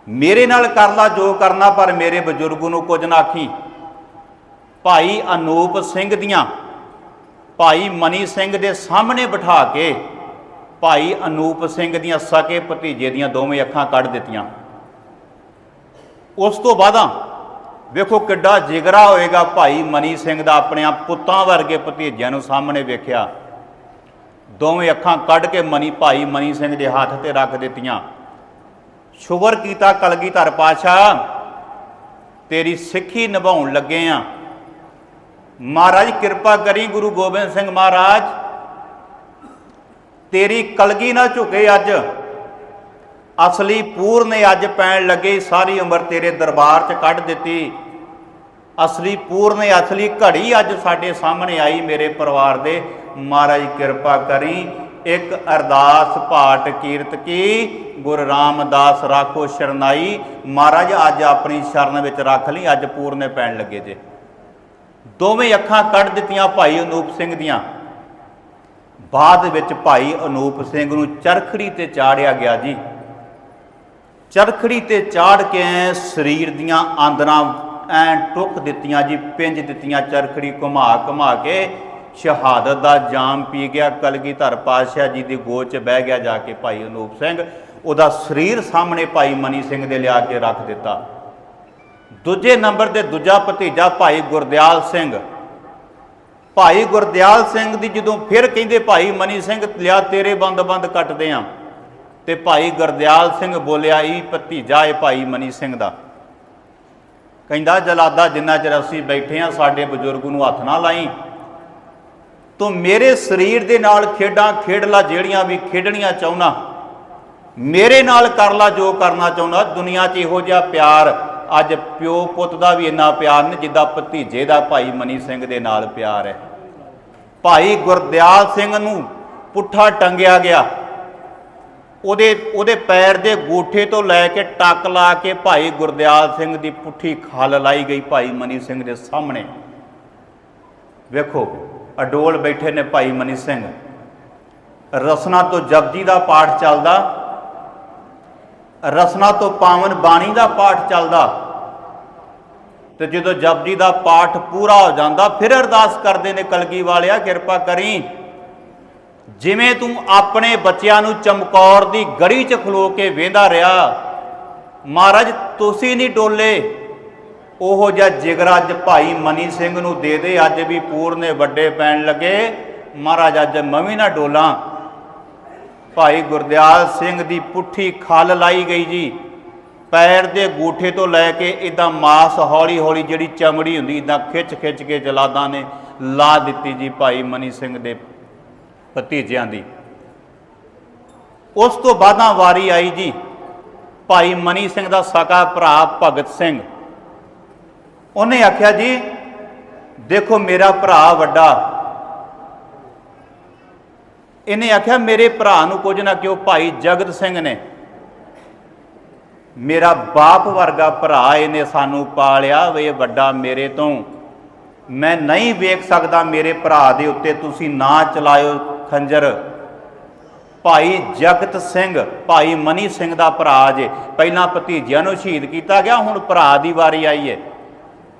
ਮੇਰੇ ਨਾਲ ਕਰ ਲਾ, ਜੋ ਕਰਨਾ, ਪਰ ਮੇਰੇ ਬਜ਼ੁਰਗ ਨੂੰ ਕੁਝ ਨਾ ਆਖੀ। ਭਾਈ ਅਨੂਪ ਸਿੰਘ ਦੀਆਂ, ਭਾਈ ਮਨੀ ਸਿੰਘ ਦੇ ਸਾਹਮਣੇ ਬਿਠਾ ਕੇ ਭਾਈ ਅਨੂਪ ਸਿੰਘ ਦੀਆਂ ਸਕੇ ਭਤੀਜੇ ਦੀਆਂ ਦੋਵੇਂ ਅੱਖਾਂ ਕੱਢ ਦਿੱਤੀਆਂ। ਉਸ ਤੋਂ ਬਾਅਦਾਂ ਵੇਖੋ ਕਿੱਡਾ ਜਿਗਰਾ ਹੋਏਗਾ ਭਾਈ ਮਨੀ ਸਿੰਘ ਦਾ ਆਪਣੇ ਆਪ ਪੁੱਤਾਂ ਵਰਗੇ ਭਤੀਜਿਆਂ ਨੂੰ ਸਾਹਮਣੇ ਵੇਖਿਆ। ਦੋਵੇਂ ਅੱਖਾਂ ਕੱਢ ਕੇ ਮਨੀ ਭਾਈ ਮਨੀ ਸਿੰਘ ਦੇ ਹੱਥ ਤੇ ਰੱਖ ਦਿੱਤੀਆਂ। ਸ਼ੁਗਰ ਕੀਤਾ ਕਲਗੀਧਰ ਪਾਸ਼ਾ ਤੇਰੀ ਸਿੱਖੀ ਨਿਭਾਉਣ ਲੱਗੇ ਆ। ਮਹਾਰਾਜ, ਕਿਰਪਾ ਕਰੀ ਗੁਰੂ ਗੋਬਿੰਦ ਸਿੰਘ ਮਹਾਰਾਜ। ਤੇਰੀ ਕਲਗੀ ਨਾ ਝੁਕੇ ਅੱਜ। ਅਸਲੀ ਪੂਰ ਨੇ ਅੱਜ ਪੈਣ ਲੱਗੇ, ਸਾਰੀ ਉਮਰ ਤੇਰੇ ਦਰਬਾਰ 'ਚ ਕੱਢ ਦਿੱਤੀ। ਅਸਲੀ ਪੂਰ ਅਸਲੀ ਘੜੀ ਅੱਜ ਸਾਡੇ ਸਾਹਮਣੇ ਆਈ ਮੇਰੇ ਪਰਿਵਾਰ ਦੇ। ਮਹਾਰਾਜ ਕਿਰਪਾ ਕਰੀ, ਇੱਕ ਅਰਦਾਸ ਪਾਠ ਕੀਰਤ ਕੀ, ਗੁਰ ਰਾਮਦਾਸ ਰਾਖੋ ਸ਼ਰਨਾਈ। ਮਹਾਰਾਜ ਅੱਜ ਆਪਣੀ ਸ਼ਰਨ ਵਿੱਚ ਰੱਖ ਲਈ, ਅੱਜ ਪੂਰਨੇ ਪੈਣ ਲੱਗੇ ਜੇ। ਦੋਵੇਂ ਅੱਖਾਂ ਕੱਢ ਦਿੱਤੀਆਂ ਭਾਈ ਅਨੂਪ ਸਿੰਘ ਦੀਆਂ। ਬਾਅਦ ਵਿੱਚ ਭਾਈ ਅਨੂਪ ਸਿੰਘ ਨੂੰ ਚਰਖੜੀ ਤੇ ਚਾੜਿਆ ਗਿਆ ਜੀ। ਚਰਖੜੀ ਤੇ ਚਾੜ ਕੇ ਸਰੀਰ ਦੀਆਂ ਆਂਦਰਾਂ ਐਂ ਟੁੱਕ ਦਿੱਤੀਆਂ ਜੀ, ਪਿੰਜ ਦਿੱਤੀਆਂ, ਚਰਖੜੀ ਘੁਮਾ ਘੁਮਾ ਕੇ ਸ਼ਹਾਦਤ ਦਾ ਜਾਮ ਪੀ ਗਿਆ। ਕਲਗੀਧਰ ਪਾਤਸ਼ਾਹ ਜੀ ਦੀ ਗੋਦ 'ਚ ਬਹਿ ਗਿਆ ਜਾ ਕੇ ਭਾਈ ਅਨੂਪ ਸਿੰਘ। ਉਹਦਾ ਸਰੀਰ ਸਾਹਮਣੇ ਭਾਈ ਮਨੀ ਸਿੰਘ ਦੇ ਲਿਆ ਕੇ ਰੱਖ ਦਿੱਤਾ। ਦੂਜੇ ਨੰਬਰ ਤੇ ਦੂਜਾ ਭਤੀਜਾ ਭਾਈ ਗੁਰਦਿਆਲ ਸਿੰਘ। ਭਾਈ ਗੁਰਦਿਆਲ ਸਿੰਘ ਦੀ ਜਦੋਂ ਫਿਰ ਕਹਿੰਦੇ ਭਾਈ ਮਨੀ ਸਿੰਘ, ਲਿਆ ਤੇਰੇ ਬੰਦ ਬੰਦ ਕੱਟਦੇ ਆ। ਤੇ ਭਾਈ ਗੁਰਦਿਆਲ ਸਿੰਘ ਬੋਲਿਆ ਇਹ ਭਤੀਜਾ, ਇਹ ਭਾਈ ਮਨੀ ਸਿੰਘ ਦਾ। ਕਹਿੰਦਾ, ਜਲਾਦਾ, ਜਿੰਨਾ ਚਿਰ ਅਸੀਂ ਬੈਠੇ ਆ, ਸਾਡੇ ਬਜ਼ੁਰਗ ਨੂੰ ਹੱਥ ਨਾ ਲਾਈ। ਤੂੰ ਮੇਰੇ ਸਰੀਰ ਦੇ ਨਾਲ ਖੇਡਾਂ, ਖੇਡ ਲਾ, ਜਿਹੜੀਆਂ ਵੀ ਖੇਡਣੀਆਂ ਚਾਹੁੰਨਾ ਮੇਰੇ ਨਾਲ ਕਰ ਲਾ, ਜੋ ਕਰਨਾ ਚਾਹੁੰਦਾ। ਦੁਨੀਆ 'ਚ ਇਹੋ ਜਿਹਾ ਪਿਆਰ, ਅੱਜ ਪਿਓ ਪੁੱਤ ਦਾ ਵੀ ਇੰਨਾ ਪਿਆਰ ਨਹੀਂ, ਜਿੱਦਾਂ ਭਤੀਜੇ ਦਾ ਭਾਈ ਮਨੀ ਸਿੰਘ ਦੇ ਨਾਲ ਪਿਆਰ ਹੈ। ਭਾਈ ਗੁਰਦਿਆਲ ਸਿੰਘ ਨੂੰ ਪੁੱਠਾ ਟੰਗਿਆ ਗਿਆ। ਉਹਦੇ ਉਹਦੇ ਪੈਰ ਦੇ ਗੋਠੇ ਤੋਂ ਲੈ ਕੇ ਟੱਕ ਲਾ ਕੇ ਭਾਈ ਗੁਰਦਿਆਲ ਸਿੰਘ ਦੀ ਪੁੱਠੀ ਖਲ ਲਾਈ ਗਈ ਭਾਈ ਮਨੀ ਸਿੰਘ ਦੇ ਸਾਹਮਣੇ। ਵੇਖੋ ਅਡੋਲ ਬੈਠੇ ਨੇ ਭਾਈ ਮਨੀ ਸਿੰਘ। ਰਸਨਾ ਤੋਂ ਜਪਜੀ ਦਾ ਪਾਠ ਚੱਲਦਾ, ਰਸਨਾ ਤੋਂ ਪਾਵਨ ਬਾਣੀ ਦਾ ਪਾਠ ਚੱਲਦਾ। ਤੇ ਜਦੋਂ ਜਪਜੀ ਦਾ ਪਾਠ ਪੂਰਾ ਹੋ ਜਾਂਦਾ, ਫਿਰ ਅਰਦਾਸ ਕਰਦੇ ਨੇ, ਕਲਗੀ ਵਾਲਿਆ, ਕਿਰਪਾ ਕਰੀ। ਜਿਵੇਂ ਤੂੰ ਆਪਣੇ ਬੱਚਿਆਂ ਨੂੰ ਚਮਕੌਰ ਦੀ ਗੜੀ 'ਚ ਖਲੋ ਕੇ ਵੇਂਦਾ ਰਿਹਾ, ਮਹਾਰਾਜ ਤੁਸੀਂ ਨਹੀਂ ਡੋਲੇ। ਉਹ ਜਿਹਾ ਜਿਗਰ ਅੱਜ ਭਾਈ ਮਨੀ ਸਿੰਘ ਨੂੰ ਦੇ ਦੇ, ਅੱਜ ਵੀ ਪੂਰਨੇ ਵੱਡੇ ਪੈਣ ਲੱਗੇ। ਮਹਾਰਾਜ ਅੱਜ ਮੈਂ ਵੀ ਨਾ ਡੋਲਾਂ। ਭਾਈ ਗੁਰਦਿਆਲ ਸਿੰਘ ਦੀ ਪੁੱਠੀ ਖਲ ਲਾਈ ਗਈ ਜੀ। ਪੈਰ ਦੇ ਗੂਠੇ ਤੋਂ ਲੈ ਕੇ ਇਦਾਂ ਮਾਸ ਹੌਲੀ ਹੌਲੀ ਜਿਹੜੀ ਚਮੜੀ ਹੁੰਦੀ ਇਦਾਂ ਖਿੱਚ ਖਿੱਚ ਕੇ ਜਲਾਦਾਂ ਨੇ ਲਾ ਦਿੱਤੀ ਜੀ ਭਾਈ ਮਨੀ ਸਿੰਘ ਦੇ ਭਤੀਜਿਆਂ ਦੀ। ਉਸ ਤੋਂ ਬਾਅਦਾਂ ਵਾਰੀ ਆਈ ਜੀ, ਭਾਈ ਮਨੀ ਸਿੰਘ ਦਾ ਸਕਾ ਭਰਾ ਭਗਤ ਸਿੰਘ। ਉਹਨੇ ਆਖਿਆ ਜੀ, ਦੇਖੋ ਮੇਰਾ ਭਰਾ ਵੱਡਾ। ਇਹਨੇ ਆਖਿਆ, ਮੇਰੇ ਭਰਾ ਨੂੰ ਕੁਝ ਨਾ ਕਿਉਂ, ਭਾਈ ਜਗਤ ਸਿੰਘ ਨੇ। ਮੇਰਾ ਬਾਪ ਵਰਗਾ ਭਰਾ ਇਹਨੇ ਸਾਨੂੰ ਪਾਲਿਆ ਵੇ ਵੱਡਾ ਮੇਰੇ ਤੋਂ। ਮੈਂ ਨਹੀਂ ਵੇਖ ਸਕਦਾ ਮੇਰੇ ਭਰਾ ਦੇ ਉੱਤੇ ਤੁਸੀਂ ਨਾ ਚਲਾਇਓ। ਖੰਜਰ। ਭਾਈ ਜਗਤ ਸਿੰਘ, ਭਾਈ ਮਨੀ ਸਿੰਘ ਦਾ ਭਰਾ ਜੇ। ਪਹਿਲਾਂ ਭਤੀਜਿਆਂ ਨੂੰ ਸ਼ਹੀਦ ਕੀਤਾ ਗਿਆ, ਹੁਣ ਭਰਾ ਦੀ ਵਾਰੀ ਆਈ ਹੈ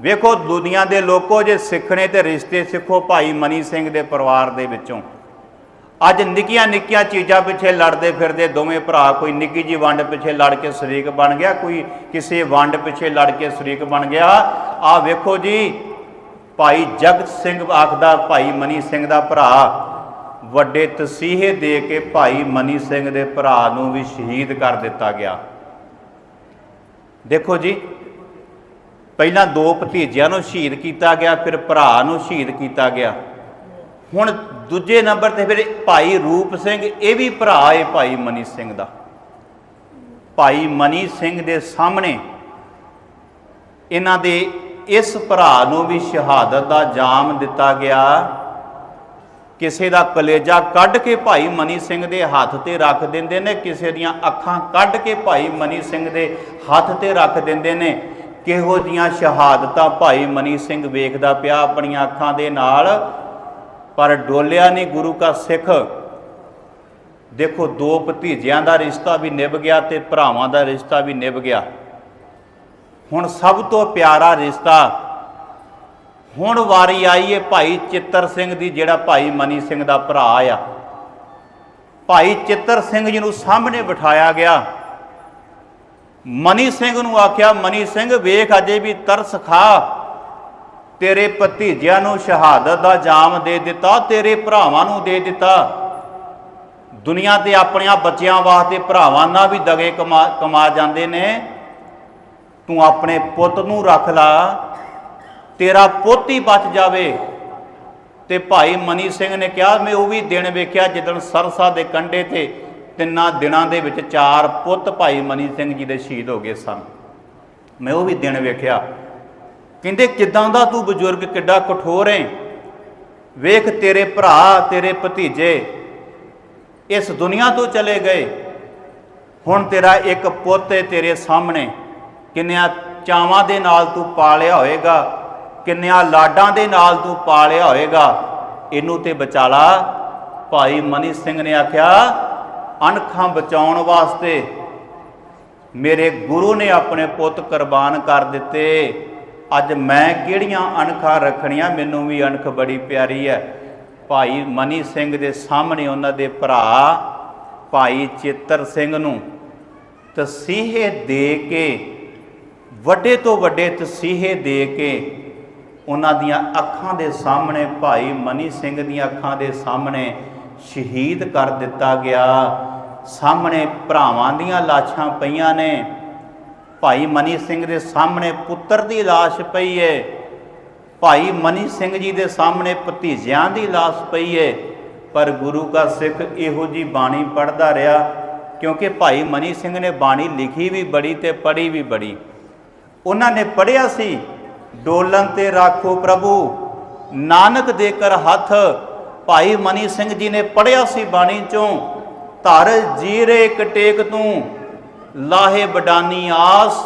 ਵੇਖੋ, ਦੁਨੀਆ ਦੇ ਲੋਕੋ ਜੇ ਸਿੱਖਣੇ ਤੇ ਰਿਸ਼ਤੇ ਸਿੱਖੋ ਭਾਈ ਮਨੀ ਸਿੰਘ ਦੇ ਪਰਿਵਾਰ ਦੇ ਵਿੱਚੋਂ। ਅੱਜ ਨਿੱਕੀਆਂ ਨਿੱਕੀਆਂ ਚੀਜ਼ਾਂ ਪਿੱਛੇ ਲੜਦੇ ਫਿਰਦੇ ਦੋਵੇਂ ਭਰਾ, ਕੋਈ ਨਿੱਕੀ ਜੀ ਵੰਡ ਪਿੱਛੇ ਲੜ ਕੇ ਸ਼ਰੀਕ ਬਣ ਗਿਆ, ਕੋਈ ਕਿਸੇ ਵੰਡ ਪਿੱਛੇ ਲੜ ਕੇ ਸ਼ਰੀਕ ਬਣ ਗਿਆ। ਆ ਵੇਖੋ ਜੀ, ਭਾਈ ਜਗਤ ਸਿੰਘ ਆਖਦਾ, ਭਾਈ ਮਨੀ ਸਿੰਘ ਦਾ ਭਰਾ। ਵੱਡੇ ਤਸੀਹੇ ਦੇ ਕੇ ਭਾਈ ਮਨੀ ਸਿੰਘ ਦੇ ਭਰਾ ਨੂੰ ਵੀ ਸ਼ਹੀਦ ਕਰ ਦਿੱਤਾ ਗਿਆ। ਦੇਖੋ ਜੀ, ਪਹਿਲਾਂ ਦੋ ਭਤੀਜਿਆਂ ਨੂੰ ਸ਼ਹੀਦ ਕੀਤਾ ਗਿਆ, ਫਿਰ ਭਰਾ ਨੂੰ ਸ਼ਹੀਦ ਕੀਤਾ ਗਿਆ। ਹੁਣ ਦੂਜੇ ਨੰਬਰ ਤੇ ਫਿਰ ਭਾਈ ਰੂਪ ਸਿੰਘ, ਇਹ ਵੀ ਭਰਾ ਹੈ ਭਾਈ ਮਨੀ ਸਿੰਘ ਦਾ। ਭਾਈ ਮਨੀ ਸਿੰਘ ਦੇ ਸਾਹਮਣੇ ਇਹਨਾਂ ਦੇ ਇਸ ਭਰਾ ਨੂੰ ਵੀ ਸ਼ਹਾਦਤ ਦਾ ਜਾਮ ਦਿੱਤਾ ਗਿਆ। ਕਿਸੇ ਦਾ ਕਲੇਜਾ ਕੱਢ ਕੇ ਭਾਈ ਮਨੀ ਸਿੰਘ ਦੇ ਹੱਥ ਤੇ ਰੱਖ ਦਿੰਦੇ ਨੇ, ਕਿਸੇ ਦੀਆਂ ਅੱਖਾਂ ਕੱਢ ਕੇ ਭਾਈ ਮਨੀ ਸਿੰਘ ਦੇ ਹੱਥ ਤੇ ਰੱਖ ਦਿੰਦੇ ਨੇ। ਕਿਹੋ ਜੀਆਂ ਸ਼ਹਾਦਤਾਂ ਭਾਈ ਮਨੀ ਸਿੰਘ ਵੇਖਦਾ ਪਿਆ ਆਪਣੀਆਂ ਅੱਖਾਂ ਦੇ ਨਾਲ, ਪਰ ਡੋਲਿਆ ਨਹੀਂ ਗੁਰੂ ਕਾ ਸਿੱਖ। ਦੇਖੋ, ਦੋ ਭਤੀਜਿਆਂ ਦਾ ਰਿਸ਼ਤਾ ਵੀ ਨਿਭ ਗਿਆ ਤੇ ਭਰਾਵਾਂ ਦਾ ਰਿਸ਼ਤਾ ਵੀ ਨਿਭ ਗਿਆ। ਹੁਣ ਸਭ ਤੋਂ ਪਿਆਰਾ ਰਿਸ਼ਤਾ ਹੁਣ ਵਾਰੀ ਆਈ ਏ ਭਾਈ ਚਿੱਤਰ ਸਿੰਘ ਦੀ, ਜਿਹੜਾ ਭਾਈ ਮਨੀ ਸਿੰਘ ਦਾ ਭਰਾ ਆ। ਭਾਈ ਚਿੱਤਰ ਸਿੰਘ ਜੀ ਨੂੰ ਸਾਹਮਣੇ ਬਿਠਾਇਆ ਗਿਆ। ਮਨੀ ਸਿੰਘ ਨੂੰ ਆਖਿਆ, ਮਨੀ ਸਿੰਘ, ਵੇਖ ਅਜੇ ਵੀ ਤਰਸ ਖਾ। ਤੇਰੇ ਭਤੀਜਿਆਂ ਨੂੰ ਸ਼ਹਾਦਤ ਦਾ ਜਾਮ ਦੇ ਦਿੱਤਾ, ਤੇਰੇ ਭਰਾਵਾਂ ਨੂੰ ਦੇ ਦਿੱਤਾ। ਦੁਨੀਆ ਤੇ ਆਪਣਿਆਂ ਬੱਚਿਆਂ ਵਾਸਤੇ ਭਰਾਵਾਂ ਨਾਲ ਵੀ ਦਗੇ ਕਮਾ ਕਮਾ ਜਾਂਦੇ ਨੇ। ਤੂੰ ਆਪਣੇ ਪੁੱਤ ਨੂੰ ਰੱਖ ਲਾ। ਤੇਰਾ ਪੁੱਤ ਹੀ ਬਚ ਜਾਵੇ। ਤੇ ਭਾਈ ਮਨੀ ਸਿੰਘ ਨੇ ਕਿਹਾ, ਮੈਂ ਉਹ ਵੀ ਦਿਨ ਵੇਖਿਆ ਜਦੋਂ ਸਰਸਾ ਦੇ ਕੰਢੇ ਤੇ ਤਿੰਨਾਂ ਦਿਨਾਂ ਦੇ ਵਿੱਚ ਚਾਰ ਪੁੱਤ ਭਾਈ ਮਨੀ ਸਿੰਘ ਜੀ ਦੇ ਸ਼ਹੀਦ ਹੋ ਗਏ ਸਨ। ਮੈਂ ਉਹ ਵੀ ਦਿਨ ਵੇਖਿਆ। ਕਹਿੰਦੇ, ਕਿਦਾਂ ਦਾ ਤੂੰ ਬਜ਼ੁਰਗ, ਕਿੱਡਾ ਕਠੋਰ ਹੈ? ਵੇਖ ਤੇਰੇ ਭਰਾ, ਤੇਰੇ ਭਤੀਜੇ, ਇਸ ਦੁਨੀਆ ਤੋਂ ਚਲੇ ਗਏ। ਹੁਣ ਤੇਰਾ ਇੱਕ ਪੁੱਤ ਹੈ ਤੇਰੇ ਸਾਹਮਣੇ। ਕਿੰਨਿਆਂ ਚਾਵਾਂ ਦੇ ਨਾਲ ਤੂੰ ਪਾਲਿਆ ਹੋਏਗਾ ਕਿੰਨਿਆਂ ਲਾਡਾਂ ਦੇ ਨਾਲ ਤੂੰ ਪਾਲਿਆ ਹੋਏਗਾ। ਇਹਨੂੰ ਤੇ ਬਚਾਲਾ ਭਾਈ ਮਨੀ ਸਿੰਘ ਨੇ ਆਖਿਆ, ਅਣਖਾਂ ਬਚਾਉਣ ਵਾਸਤੇ ਮੇਰੇ ਗੁਰੂ ਨੇ ਆਪਣੇ ਪੁੱਤ ਕੁਰਬਾਨ ਕਰ ਦਿੱਤੇ। ਅੱਜ ਮੈਂ ਕਿਹੜੀਆਂ ਅਣਖਾਂ ਰੱਖਣੀਆਂ? ਮੈਨੂੰ ਵੀ ਅਣਖ ਬੜੀ ਪਿਆਰੀ ਹੈ ਭਾਈ ਮਨੀ ਸਿੰਘ ਦੇ ਸਾਹਮਣੇ ਉਹਨਾਂ ਦੇ ਭਰਾ, ਭਾਈ ਚਿੱਤਰ ਸਿੰਘ ਨੂੰ ਤਸੀਹੇ ਦੇ ਕੇ, ਵੱਡੇ ਤੋਂ ਵੱਡੇ ਤਸੀਹੇ ਦੇ ਕੇ ਉਹਨਾਂ ਦੀਆਂ ਅੱਖਾਂ ਦੇ ਸਾਹਮਣੇ ਭਾਈ ਮਨੀ ਸਿੰਘ ਦੀਆਂ ਅੱਖਾਂ ਦੇ ਸਾਹਮਣੇ ਸ਼ਹੀਦ ਕਰ ਦਿੱਤਾ ਗਿਆ। ਸਾਹਮਣੇ ਭਰਾਵਾਂ ਦੀਆਂ ਲਾਸ਼ਾਂ ਪਈਆਂ ਨੇ। ਭਾਈ ਮਨੀ ਸਿੰਘ ਦੇ ਸਾਹਮਣੇ ਪੁੱਤਰ ਦੀ ਲਾਸ਼ ਪਈ ਏ। ਭਾਈ ਮਨੀ ਸਿੰਘ ਜੀ ਦੇ ਸਾਹਮਣੇ ਭਤੀਜਿਆਂ ਦੀ ਲਾਸ਼ ਪਈ ਏ। ਪਰ ਗੁਰੂ ਕਾ ਸਿੱਖ ਇਹੋ ਜੀ ਬਾਣੀ ਪੜਦਾ ਰਿਹਾ ਕਿਉਂਕਿ ਭਾਈ ਮਨੀ ਸਿੰਘ ਨੇ ਬਾਣੀ ਲਿਖੀ ਵੀ ਬੜੀ ਤੇ ਪੜ੍ਹੀ ਵੀ ਬੜੀ। ਉਹਨਾਂ ਨੇ ਪੜ੍ਹਿਆ ਸੀ ਡੋਲਨ ਤੇ ਰਾਖੋ ਪ੍ਰਭੂ। ਨਾਨਕ ਦੇ ਕਰ ਹੱਥ ਭਾਈ ਮਨੀ ਸਿੰਘ ਜੀ ਨੇ ਪੜ੍ਹਿਆ ਸੀ ਬਾਣੀ ਚੋਂ, ਧਰ ਜੀਰੇ ਕਟੇਕ ਤੂੰ, ਲਾਹੇ ਬਡਾਨੀ ਆਸ,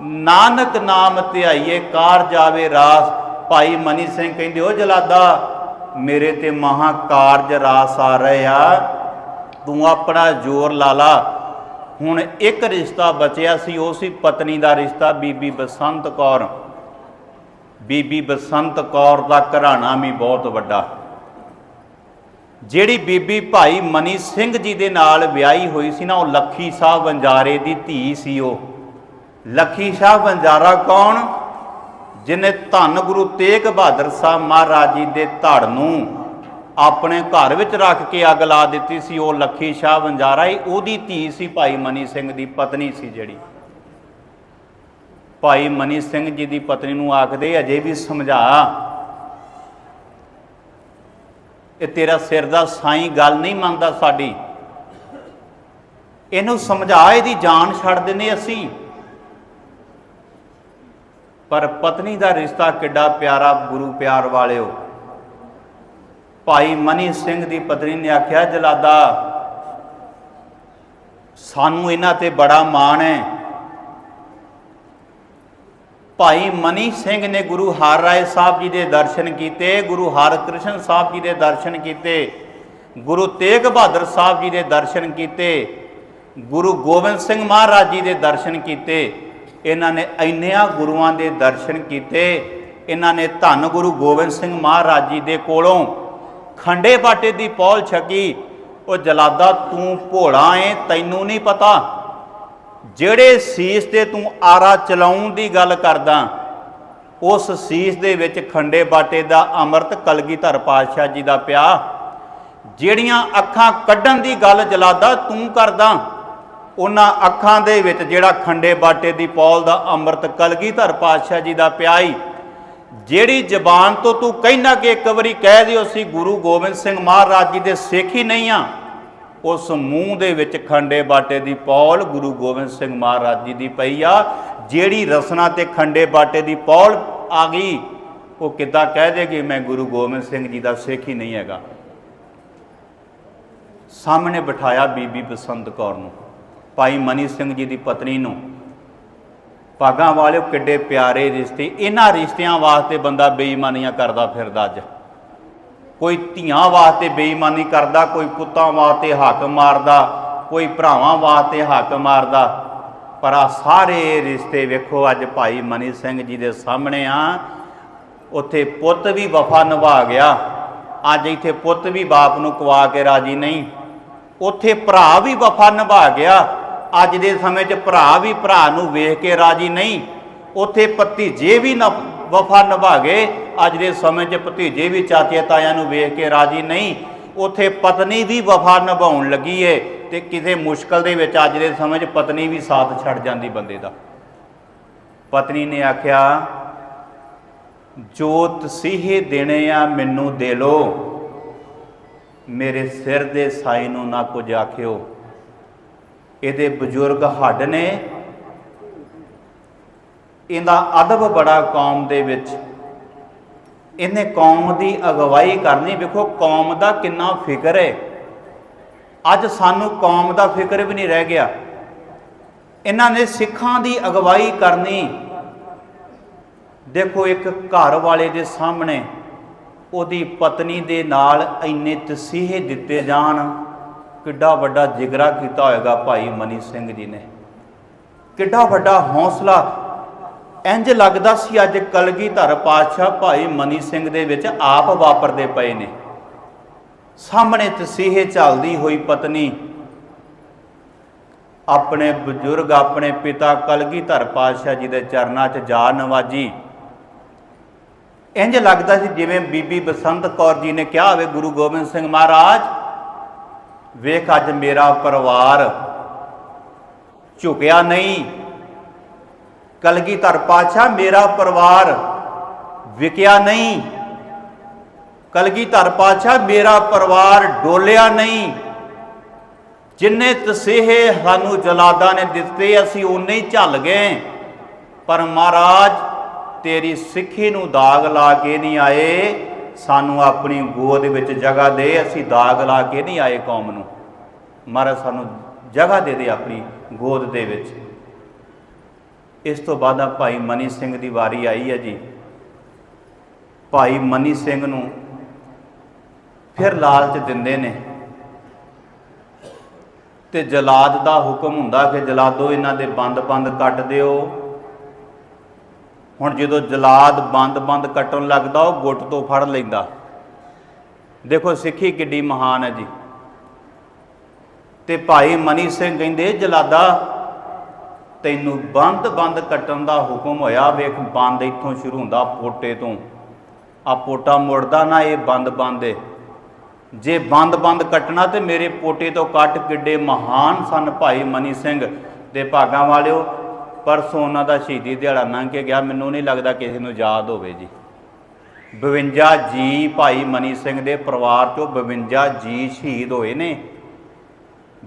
ਨਾਨਕ ਨਾਮ ਧਿਆਈਏ ਕਾਰ ਜਾਵੇ ਰਾਸ। ਭਾਈ ਮਨੀ ਸਿੰਘ ਕਹਿੰਦੇ ਉਹ ਜਲਾਦਾ, ਮੇਰੇ ਤੇ ਮਹਾ ਕਾਰਜ ਰਾਸ ਆ ਰਹੇ। ਆ ਤੂੰ ਆਪਣਾ ਜ਼ੋਰ ਲਾ ਲਾ। ਹੁਣ ਇੱਕ ਰਿਸ਼ਤਾ ਬਚਿਆ ਸੀ, ਉਹ ਸੀ ਪਤਨੀ ਦਾ ਰਿਸ਼ਤਾ, ਬੀਬੀ ਬਸੰਤ ਕੌਰ। ਬੀਬੀ ਬਸੰਤ ਕੌਰ ਦਾ ਘਰਾਣਾ ਵੀ ਬਹੁਤ ਵੱਡਾ। ਜਿਹੜੀ ਬੀਬੀ ਭਾਈ ਮਨੀ ਸਿੰਘ ਜੀ ਦੇ ਨਾਲ ਵਿਆਹੀ ਹੋਈ ਸੀ ਨਾ, ਉਹ ਲੱਖੀ ਸਾਹਿਬ ਵੰਜਾਰੇ ਦੀ ਧੀ ਸੀ ਉਹ। ਲੱਖੀ ਸ਼ਾਹ ਵੰਜਾਰਾ ਕੌਣ? ਜਿਨੇ ਧੰਨ ਗੁਰੂ ਤੇਗ ਬਹਾਦਰ ਸਾਹਿਬ ਮਹਾਰਾਜ ਜੀ ਦੇ ਧੜ ਨੂੰ ਆਪਣੇ ਘਰ ਵਿੱਚ ਰੱਖ ਕੇ ਅੱਗ ਲਾ ਦਿੱਤੀ ਸੀ, ਉਹ ਲੱਖੀ ਸ਼ਾਹ ਵੰਜਾਰਾ ਹੀ, ਉਹਦੀ ਧੀ ਸੀ ਭਾਈ ਮਨੀ ਸਿੰਘ ਦੀ, ਪਤਨੀ ਸੀ ਜਿਹੜੀ। ਭਾਈ ਮਨੀ ਸਿੰਘ ਜੀ ਦੀ ਪਤਨੀ ਨੂੰ ਆਖਦੇ ਅਜੇ ਵੀ ਸਮਝਾ। ਇਹ ਤੇਰਾ ਸਿਰ ਦਾ ਸਾਈਂ ਗੱਲ ਨਹੀਂ ਮੰਨਦਾ ਸਾਡੀ। ਇਹਨੂੰ ਸਮਝਾ, ਇਹਦੀ ਜਾਨ ਛੱਡ ਦਿੰਨੇ ਅਸੀਂ। ਪਰ ਪਤਨੀ ਦਾ ਰਿਸ਼ਤਾ ਕਿੱਡਾ ਪਿਆਰਾ ਗੁਰੂ ਪਿਆਰ ਵਾਲਿਓ। ਭਾਈ ਮਨੀ ਸਿੰਘ ਦੀ ਪਤਨੀ ਨੇ ਆਖਿਆ, ਜਲਾਦਾ, ਸਾਨੂੰ ਇਹਨਾਂ ਤੇ ਬੜਾ ਮਾਣ ਹੈ। ਭਾਈ ਮਨੀ ਸਿੰਘ ਨੇ ਗੁਰੂ ਹਰ ਰਾਏ ਸਾਹਿਬ ਜੀ ਦੇ ਦਰਸ਼ਨ ਕੀਤੇ, ਗੁਰੂ ਹਰਕ੍ਰਿਸ਼ਨ ਸਾਹਿਬ ਜੀ ਦੇ ਦਰਸ਼ਨ ਕੀਤੇ, ਗੁਰੂ ਤੇਗ ਬਹਾਦਰ ਸਾਹਿਬ ਜੀ ਦੇ ਦਰਸ਼ਨ ਕੀਤੇ, ਗੁਰੂ ਗੋਬਿੰਦ ਸਿੰਘ ਮਹਾਰਾਜ ਜੀ ਦੇ ਦਰਸ਼ਨ ਕੀਤੇ, ਇਹਨਾਂ ਨੇ ਇੰਨਿਆਂ ਗੁਰੂਆਂ ਦੇ ਦਰਸ਼ਨ ਕੀਤੇ, ਇਹਨਾਂ ਨੇ ਧੰਨ ਗੁਰੂ ਗੋਬਿੰਦ ਸਿੰਘ ਮਹਾਰਾਜ ਜੀ ਦੇ ਕੋਲੋਂ ਖੰਡੇ ਬਾਟੇ ਦੀ ਪੌਲ ਛਕੀ, ਉਹ ਜਲਾਦਾ ਤੂੰ ਭੋਲਾ ਏ ਤੈਨੂੰ ਨਹੀਂ ਪਤਾ। ਜਿਹੜੇ ਸੀਸ ਤੇ ਤੂੰ ਆਰਾ ਚਲਾਉਣ ਦੀ ਗੱਲ ਕਰਦਾ, ਉਸ ਸੀਸ ਦੇ ਵਿੱਚ ਖੰਡੇ ਬਾਟੇ ਦਾ ਅੰਮ੍ਰਿਤ ਕਲਗੀਧਰ ਪਾਤਸ਼ਾਹ ਜੀ ਦਾ ਪਿਆ। ਜਿਹੜੀਆਂ ਅੱਖਾਂ ਕੱਢਣ ਦੀ ਗੱਲ ਜਲਾਦਾ ਤੂੰ ਕਰਦਾ, ਉਹਨਾਂ ਅੱਖਾਂ ਦੇ ਵਿੱਚ ਜਿਹੜਾ ਖੰਡੇ ਬਾਟੇ ਦੀ ਪੌਲ ਦਾ ਅੰਮ੍ਰਿਤ ਕਲਗੀਧਰ ਪਾਤਸ਼ਾਹ ਜੀ ਦਾ ਪਿਆ ਈ। ਜਿਹੜੀ ਜ਼ਬਾਨ ਤੋਂ ਤੂੰ ਕਹਿਣਾ ਕਿ ਇੱਕ ਵਾਰੀ ਕਹਿ ਦਿਓ ਸੀ ਗੁਰੂ ਗੋਬਿੰਦ ਸਿੰਘ ਮਹਾਰਾਜ ਜੀ ਦੇ ਸਿੱਖ ਹੀ ਨਹੀਂ ਆ। ਉਸ ਮੂੰਹ ਦੇ ਵਿੱਚ ਖੰਡੇ ਬਾਟੇ ਦੀ ਪੌਲ ਗੁਰੂ ਗੋਬਿੰਦ ਸਿੰਘ ਮਹਾਰਾਜ ਜੀ ਦੀ ਪਈ ਆ। ਜਿਹੜੀ ਰਸਨਾ ਤੇ ਖੰਡੇ ਬਾਟੇ ਦੀ ਪੌਲ ਆ ਗਈ, ਉਹ ਕਿੱਦਾਂ ਕਹਿ ਦੇਗੀ, ਮੈਂ ਗੁਰੂ ਗੋਬਿੰਦ ਸਿੰਘ ਜੀ ਦਾ ਸਿੱਖ ਹੀ ਨਹੀਂ ਹੈਗਾ। ਸਾਹਮਣੇ ਬਿਠਾਇਆ ਬੀਬੀ ਬਸੰਤ ਕੌਰ ਨੂੰ, ਭਾਈ ਮਨੀ ਸਿੰਘ ਜੀ ਦੀ ਪਤਨੀ ਨੂੰ। ਭਾਗਾਂ ਵਾਲਿਓ ਕਿੱਡੇ ਪਿਆਰੇ ਰਿਸ਼ਤੇ, ਇਹਨਾਂ ਰਿਸ਼ਤਿਆਂ ਵਾਸਤੇ ਬੰਦਾ ਬੇਈਮਾਨੀਆਂ ਕਰਦਾ ਫਿਰਦਾ ਅੱਜ। ਕੋਈ ਧੀਆਂ ਵਾਸਤੇ ਬੇਈਮਾਨੀ ਕਰਦਾ, ਕੋਈ ਪੁੱਤਾਂ ਵਾਸਤੇ ਹੱਕ ਮਾਰਦਾ, ਕੋਈ ਭਰਾਵਾਂ ਵਾਸਤੇ ਹੱਕ ਮਾਰਦਾ। ਪਰ ਆ ਸਾਰੇ ਰਿਸ਼ਤੇ ਵੇਖੋ, ਅੱਜ ਭਾਈ ਮਨੀ ਸਿੰਘ ਜੀ ਦੇ ਸਾਹਮਣੇ ਆ। ਉੱਥੇ ਪੁੱਤ ਵੀ ਵਫਾ ਨਿਭਾ ਗਿਆ। ਅੱਜ ਇੱਥੇ ਪੁੱਤ ਵੀ ਬਾਪ ਨੂੰ ਕੁਆ ਕੇ ਰਾਜੀ ਨਹੀਂ। ਉੱਥੇ ਭਰਾ ਵੀ ਵਫਾ ਨਿਭਾ ਗਿਆ। ਅੱਜ ਦੇ ਸਮੇਂ 'ਚ ਭਰਾ ਵੀ ਭਰਾ ਨੂੰ ਵੇਖ ਕੇ ਰਾਜੀ ਨਹੀਂ। ਉੱਥੇ ਭਤੀਜੇ ਵੀ ਨ ਵਫਾ ਨਿਭਾਗੇ। ਅੱਜ ਦੇ ਸਮੇਂ 'ਚ ਭਤੀਜੇ ਵੀ ਚਾਚੇ ਤਾਇਆਂ ਨੂੰ ਵੇਖ ਕੇ ਰਾਜੀ ਨਹੀਂ। ਉੱਥੇ ਪਤਨੀ ਵੀ ਵਫਾ ਨਿਭਾਉਣ ਲੱਗੀ ਏ ਤੇ ਕਿਸੇ ਮੁਸ਼ਕਲ ਦੇ ਵਿੱਚ ਅੱਜ ਦੇ ਸਮੇਂ 'ਚ ਪਤਨੀ ਵੀ ਸਾਥ ਛੱਡ ਜਾਂਦੀ ਬੰਦੇ ਦਾ। ਪਤਨੀ ਨੇ ਆਖਿਆ ਜੋ ਤਸੀਹੇ ਦੇਣੇ ਆ, ਮੈਨੂੰ ਦੇ ਲੋ ਮੇਰੇ ਸਿਰ ਦੇ ਸਾਈ ਨੂੰ ਨਾ ਕੁਝ ਆਖਿਓ। ਇਹਦੇ ਬਜ਼ੁਰਗ ਹੱਡ ਨੇ ਇਹਦਾ ਅਦਬ ਬੜਾ ਕੌਮ ਦੇ ਵਿੱਚ। ਇਹਨੇ ਕੌਮ ਦੀ ਅਗਵਾਈ ਕਰਨੀ, ਵੇਖੋ ਕੌਮ ਦਾ ਕਿੰਨਾ ਫਿਕਰ ਹੈ ਅੱਜ ਸਾਨੂੰ ਕੌਮ ਦਾ ਫਿਕਰ ਵੀ ਨਹੀਂ ਰਹਿ ਗਿਆ। ਇਹਨਾਂ ਨੇ ਸਿੱਖਾਂ ਦੀ ਅਗਵਾਈ ਕਰਨੀ। ਦੇਖੋ ਇੱਕ ਘਰ ਵਾਲੇ ਦੇ ਸਾਹਮਣੇ ਉਹਦੀ ਪਤਨੀ ਦੇ ਨਾਲ ਇੰਨੇ ਤਸੀਹੇ ਦਿੱਤੇ ਜਾਣ, ਕਿੱਡਾ ਵੱਡਾ ਜਿਗਰਾ ਕੀਤਾ ਹੋਏਗਾ ਭਾਈ ਮਨੀ ਸਿੰਘ ਜੀ ਨੇ। ਕਿੱਡਾ ਵੱਡਾ ਹੌਸਲਾ ਇੰਜ ਲੱਗਦਾ ਸੀ ਅੱਜ ਕਲਗੀਧਰ ਪਾਤਸ਼ਾਹ ਭਾਈ ਮਨੀ ਸਿੰਘ ਦੇ ਵਿੱਚ ਆਪ ਵਾਪਰਦੇ ਪਏ ਨੇ। ਸਾਹਮਣੇ ਤਸੀਹੇ ਚੱਲਦੀ ਹੋਈ ਪਤਨੀ, ਆਪਣੇ ਬਜ਼ੁਰਗ, ਆਪਣੇ ਪਿਤਾ ਕਲਗੀਧਰ ਪਾਤਸ਼ਾਹ ਜੀ ਦੇ ਚਰਨਾਂ 'ਚ ਜਾ ਨਵਾਜੀ। ਇੰਜ ਲੱਗਦਾ ਸੀ ਜਿਵੇਂ ਬੀਬੀ ਬਸੰਤ ਕੌਰ ਜੀ ਨੇ ਕਿਹਾ ਹੋਵੇ, ਗੁਰੂ ਗੋਬਿੰਦ ਸਿੰਘ ਮਹਾਰਾਜ, ਵੇਖ ਅੱਜ ਮੇਰਾ ਪਰਿਵਾਰ ਝੁਕਿਆ ਨਹੀਂ। ਕਲਗੀਧਰ ਪਾਤਸ਼ਾਹ ਮੇਰਾ ਪਰਿਵਾਰ ਵਿਕਿਆ ਨਹੀਂ ਕਲਗੀਧਰ ਪਾਤਸ਼ਾਹ ਮੇਰਾ ਪਰਿਵਾਰ ਡੋਲਿਆ ਨਹੀਂ ਜਿੰਨੇ ਤਸੀਹੇ ਸਾਨੂੰ ਜਲਾਦਾ ਨੇ ਦਿੱਤੇ ਅਸੀਂ ਉਨੇ ਹੀ ਝੱਲ ਗਏ ਪਰ ਮਹਾਰਾਜ ਤੇਰੀ ਸਿੱਖੀ ਨੂੰ ਦਾਗ ਲਾ ਕੇ ਨਹੀਂ ਆਏ ਸਾਨੂੰ ਆਪਣੀ ਗੋਦ ਵਿੱਚ ਜਗ੍ਹਾ ਦੇ ਅਸੀਂ ਦਾਗ ਲਾ ਕੇ ਨਹੀਂ ਆਏ ਕੌਮ ਨੂੰ ਮਹਾਰਾਜ ਸਾਨੂੰ ਜਗ੍ਹਾ ਦੇ ਦੇ ਆਪਣੀ ਗੋਦ ਦੇ ਵਿੱਚ ਇਸ ਤੋਂ ਬਾਅਦ ਆ ਭਾਈ ਮਨੀ ਸਿੰਘ ਦੀ ਵਾਰੀ ਆਈ ਹੈ ਜੀ। ਭਾਈ ਮਨੀ ਸਿੰਘ ਨੂੰ ਫਿਰ ਲਾਲਚ ਦਿੰਦੇ ਨੇ। ਤੇ ਜਲਾਦ ਦਾ ਹੁਕਮ ਹੁੰਦਾ ਕਿ ਜਲਾਦੋ ਇਹਨਾਂ ਦੇ ਬੰਦ-ਬੰਦ ਕੱਟ ਦਿਓ। ਹੁਣ ਜਦੋਂ ਜਲਾਦ ਬੰਦ-ਬੰਦ ਕੱਟਣ ਲੱਗਦਾ, ਉਹ ਗੁੱਟ ਤੋਂ ਫੜ ਲੈਂਦਾ। ਦੇਖੋ, ਸਿੱਖੀ ਕਿੱਡੀ ਮਹਾਨ ਹੈ ਜੀ। ਤੇ ਭਾਈ ਮਨੀ ਸਿੰਘ ਕਹਿੰਦੇ ਜਲਾਦਾ ਤੈਨੂੰ ਬੰਦ-ਬੰਦ ਕੱਟਣ ਦਾ ਹੁਕਮ ਹੋਇਆ। ਵੇਖ, ਬੰਦ ਇੱਥੋਂ ਸ਼ੁਰੂ ਹੁੰਦਾ ਪੋਟੇ ਤੋਂ। ਆ ਪੋਟਾ ਮੁੜਦਾ ਨਾ, ਇਹ ਬੰਦ-ਬੰਦ ਏ। ਜੇ ਬੰਦ-ਬੰਦ ਕੱਟਣਾ ਤੇ ਮੇਰੇ ਪੋਟੇ ਤੋਂ ਕੱਟ ਕਿੱਡੇ ਮਹਾਨ ਸਨ ਭਾਈ ਮਨੀ ਸਿੰਘ ਦੇ ਭਾਗਾਂ ਵਾਲਿਓ। ਪਰਸੋਂ ਉਹਨਾਂ ਦਾ ਸ਼ਹੀਦੀ ਦਿਹਾੜਾ ਲੰਘ ਕੇ ਗਿਆ। ਮੈਨੂੰ ਨਹੀਂ ਲੱਗਦਾ ਕਿਸੇ ਨੂੰ ਯਾਦ ਹੋਵੇ ਜੀ। 52 ਜੀ ਭਾਈ ਮਨੀ ਸਿੰਘ ਦੇ ਪਰਿਵਾਰ ਚੋਂ 52 ਜੀ ਸ਼ਹੀਦ ਹੋਏ ਨੇ।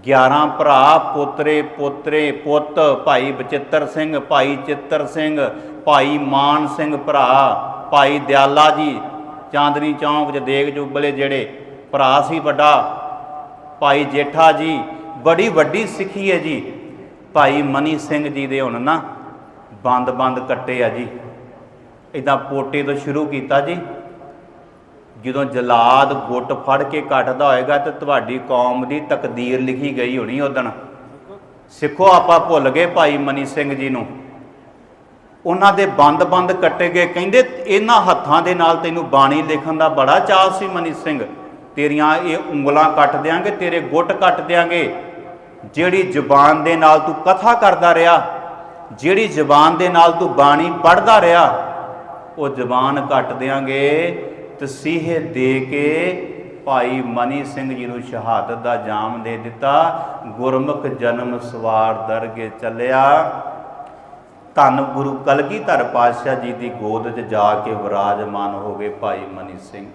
11 ਭਰਾ, ਪੋਤਰੇ ਪੋਤਰੇ, ਪੁੱਤ, ਭਾਈ ਬਚਿੱਤਰ ਸਿੰਘ, ਭਾਈ ਚਿੱਤਰ ਸਿੰਘ, ਭਾਈ ਮਾਨ ਸਿੰਘ ਭਰਾ, ਭਾਈ ਦਿਆਲਾ ਜੀ, ਚਾਂਦਨੀ ਚੌਂਕ ਚ ਦੇਗ ਜੁਬਲੇ ਜਿਹੜੇ ਭਰਾ ਸੀ ਵੱਡਾ, ਭਾਈ ਜੇਠਾ ਜੀ, ਬੜੀ ਵੱਡੀ ਸਿੱਖੀ ਹੈ ਜੀ। ਭਾਈ ਮਨੀ ਸਿੰਘ ਜੀ ਦੇ ਹੁਣ ਨਾ ਬੰਦ-ਬੰਦ ਕੱਟੇ ਆ ਜੀ। ਇਦਾਂ ਪੋਟੇ ਤੋਂ ਸ਼ੁਰੂ ਕੀਤਾ ਜੀ। ਜਦੋਂ ਜਲਾਦ ਗੁੱਟ ਫੜ ਕੇ ਕੱਟਦਾ ਹੋਏਗਾ ਤੇ ਤੁਹਾਡੀ ਕੌਮ ਦੀ ਤਕਦੀਰ ਲਿਖੀ ਗਈ ਹੋਣੀ ਉਦਣ ਸਿੱਖੋ, ਆਪਾਂ ਭੁੱਲ ਗਏ ਭਾਈ ਮਨੀ ਸਿੰਘ ਜੀ ਨੂੰ। ਉਹਨਾਂ ਦੇ ਬੰਦ-ਬੰਦ ਕੱਟੇ ਗਏ। ਕਹਿੰਦੇ, ਇਹਨਾਂ ਹੱਥਾਂ ਦੇ ਨਾਲ ਤੈਨੂੰ ਬਾਣੀ ਲਿਖਣ ਦਾ ਬੜਾ ਚਾਅ ਸੀ ਮਨੀ ਸਿੰਘ। ਤੇਰੀਆਂ ਇਹ ਉਂਗਲਾਂ ਕੱਟ ਦਿਆਂਗੇ, ਤੇਰੇ ਗੁੱਟ ਕੱਟ ਦਿਆਂਗੇ। ਜਿਹੜੀ ਜ਼ੁਬਾਨ ਦੇ ਨਾਲ ਤੂੰ ਕਥਾ ਕਰਦਾ ਰਿਹਾ, ਜਿਹੜੀ ਜ਼ੁਬਾਨ ਦੇ ਨਾਲ ਤੂੰ ਬਾਣੀ ਪੜ੍ਹਦਾ ਰਿਹਾ, ਉਹ ਜ਼ੁਬਾਨ ਕੱਟ ਦਿਆਂਗੇ। ਤਸੀਹੇ ਦੇ ਕੇ ਭਾਈ ਮਨੀ ਸਿੰਘ ਜੀ ਨੂੰ ਸ਼ਹਾਦਤ ਦਾ ਜਾਮ ਦੇ ਦਿੱਤਾ। ਗੁਰਮੁਖ ਜਨਮ ਸਵਾਰ ਦਰਗੇ ਚੱਲਿਆ। ਧੰਨ ਗੁਰੂ ਕਲਗੀਧਰ ਪਾਤਸ਼ਾਹ ਜੀ ਦੀ ਗੋਦ 'ਚ ਜਾ ਕੇ ਵਿਰਾਜਮਾਨ ਹੋ ਗਏ ਭਾਈ ਮਨੀ ਸਿੰਘ।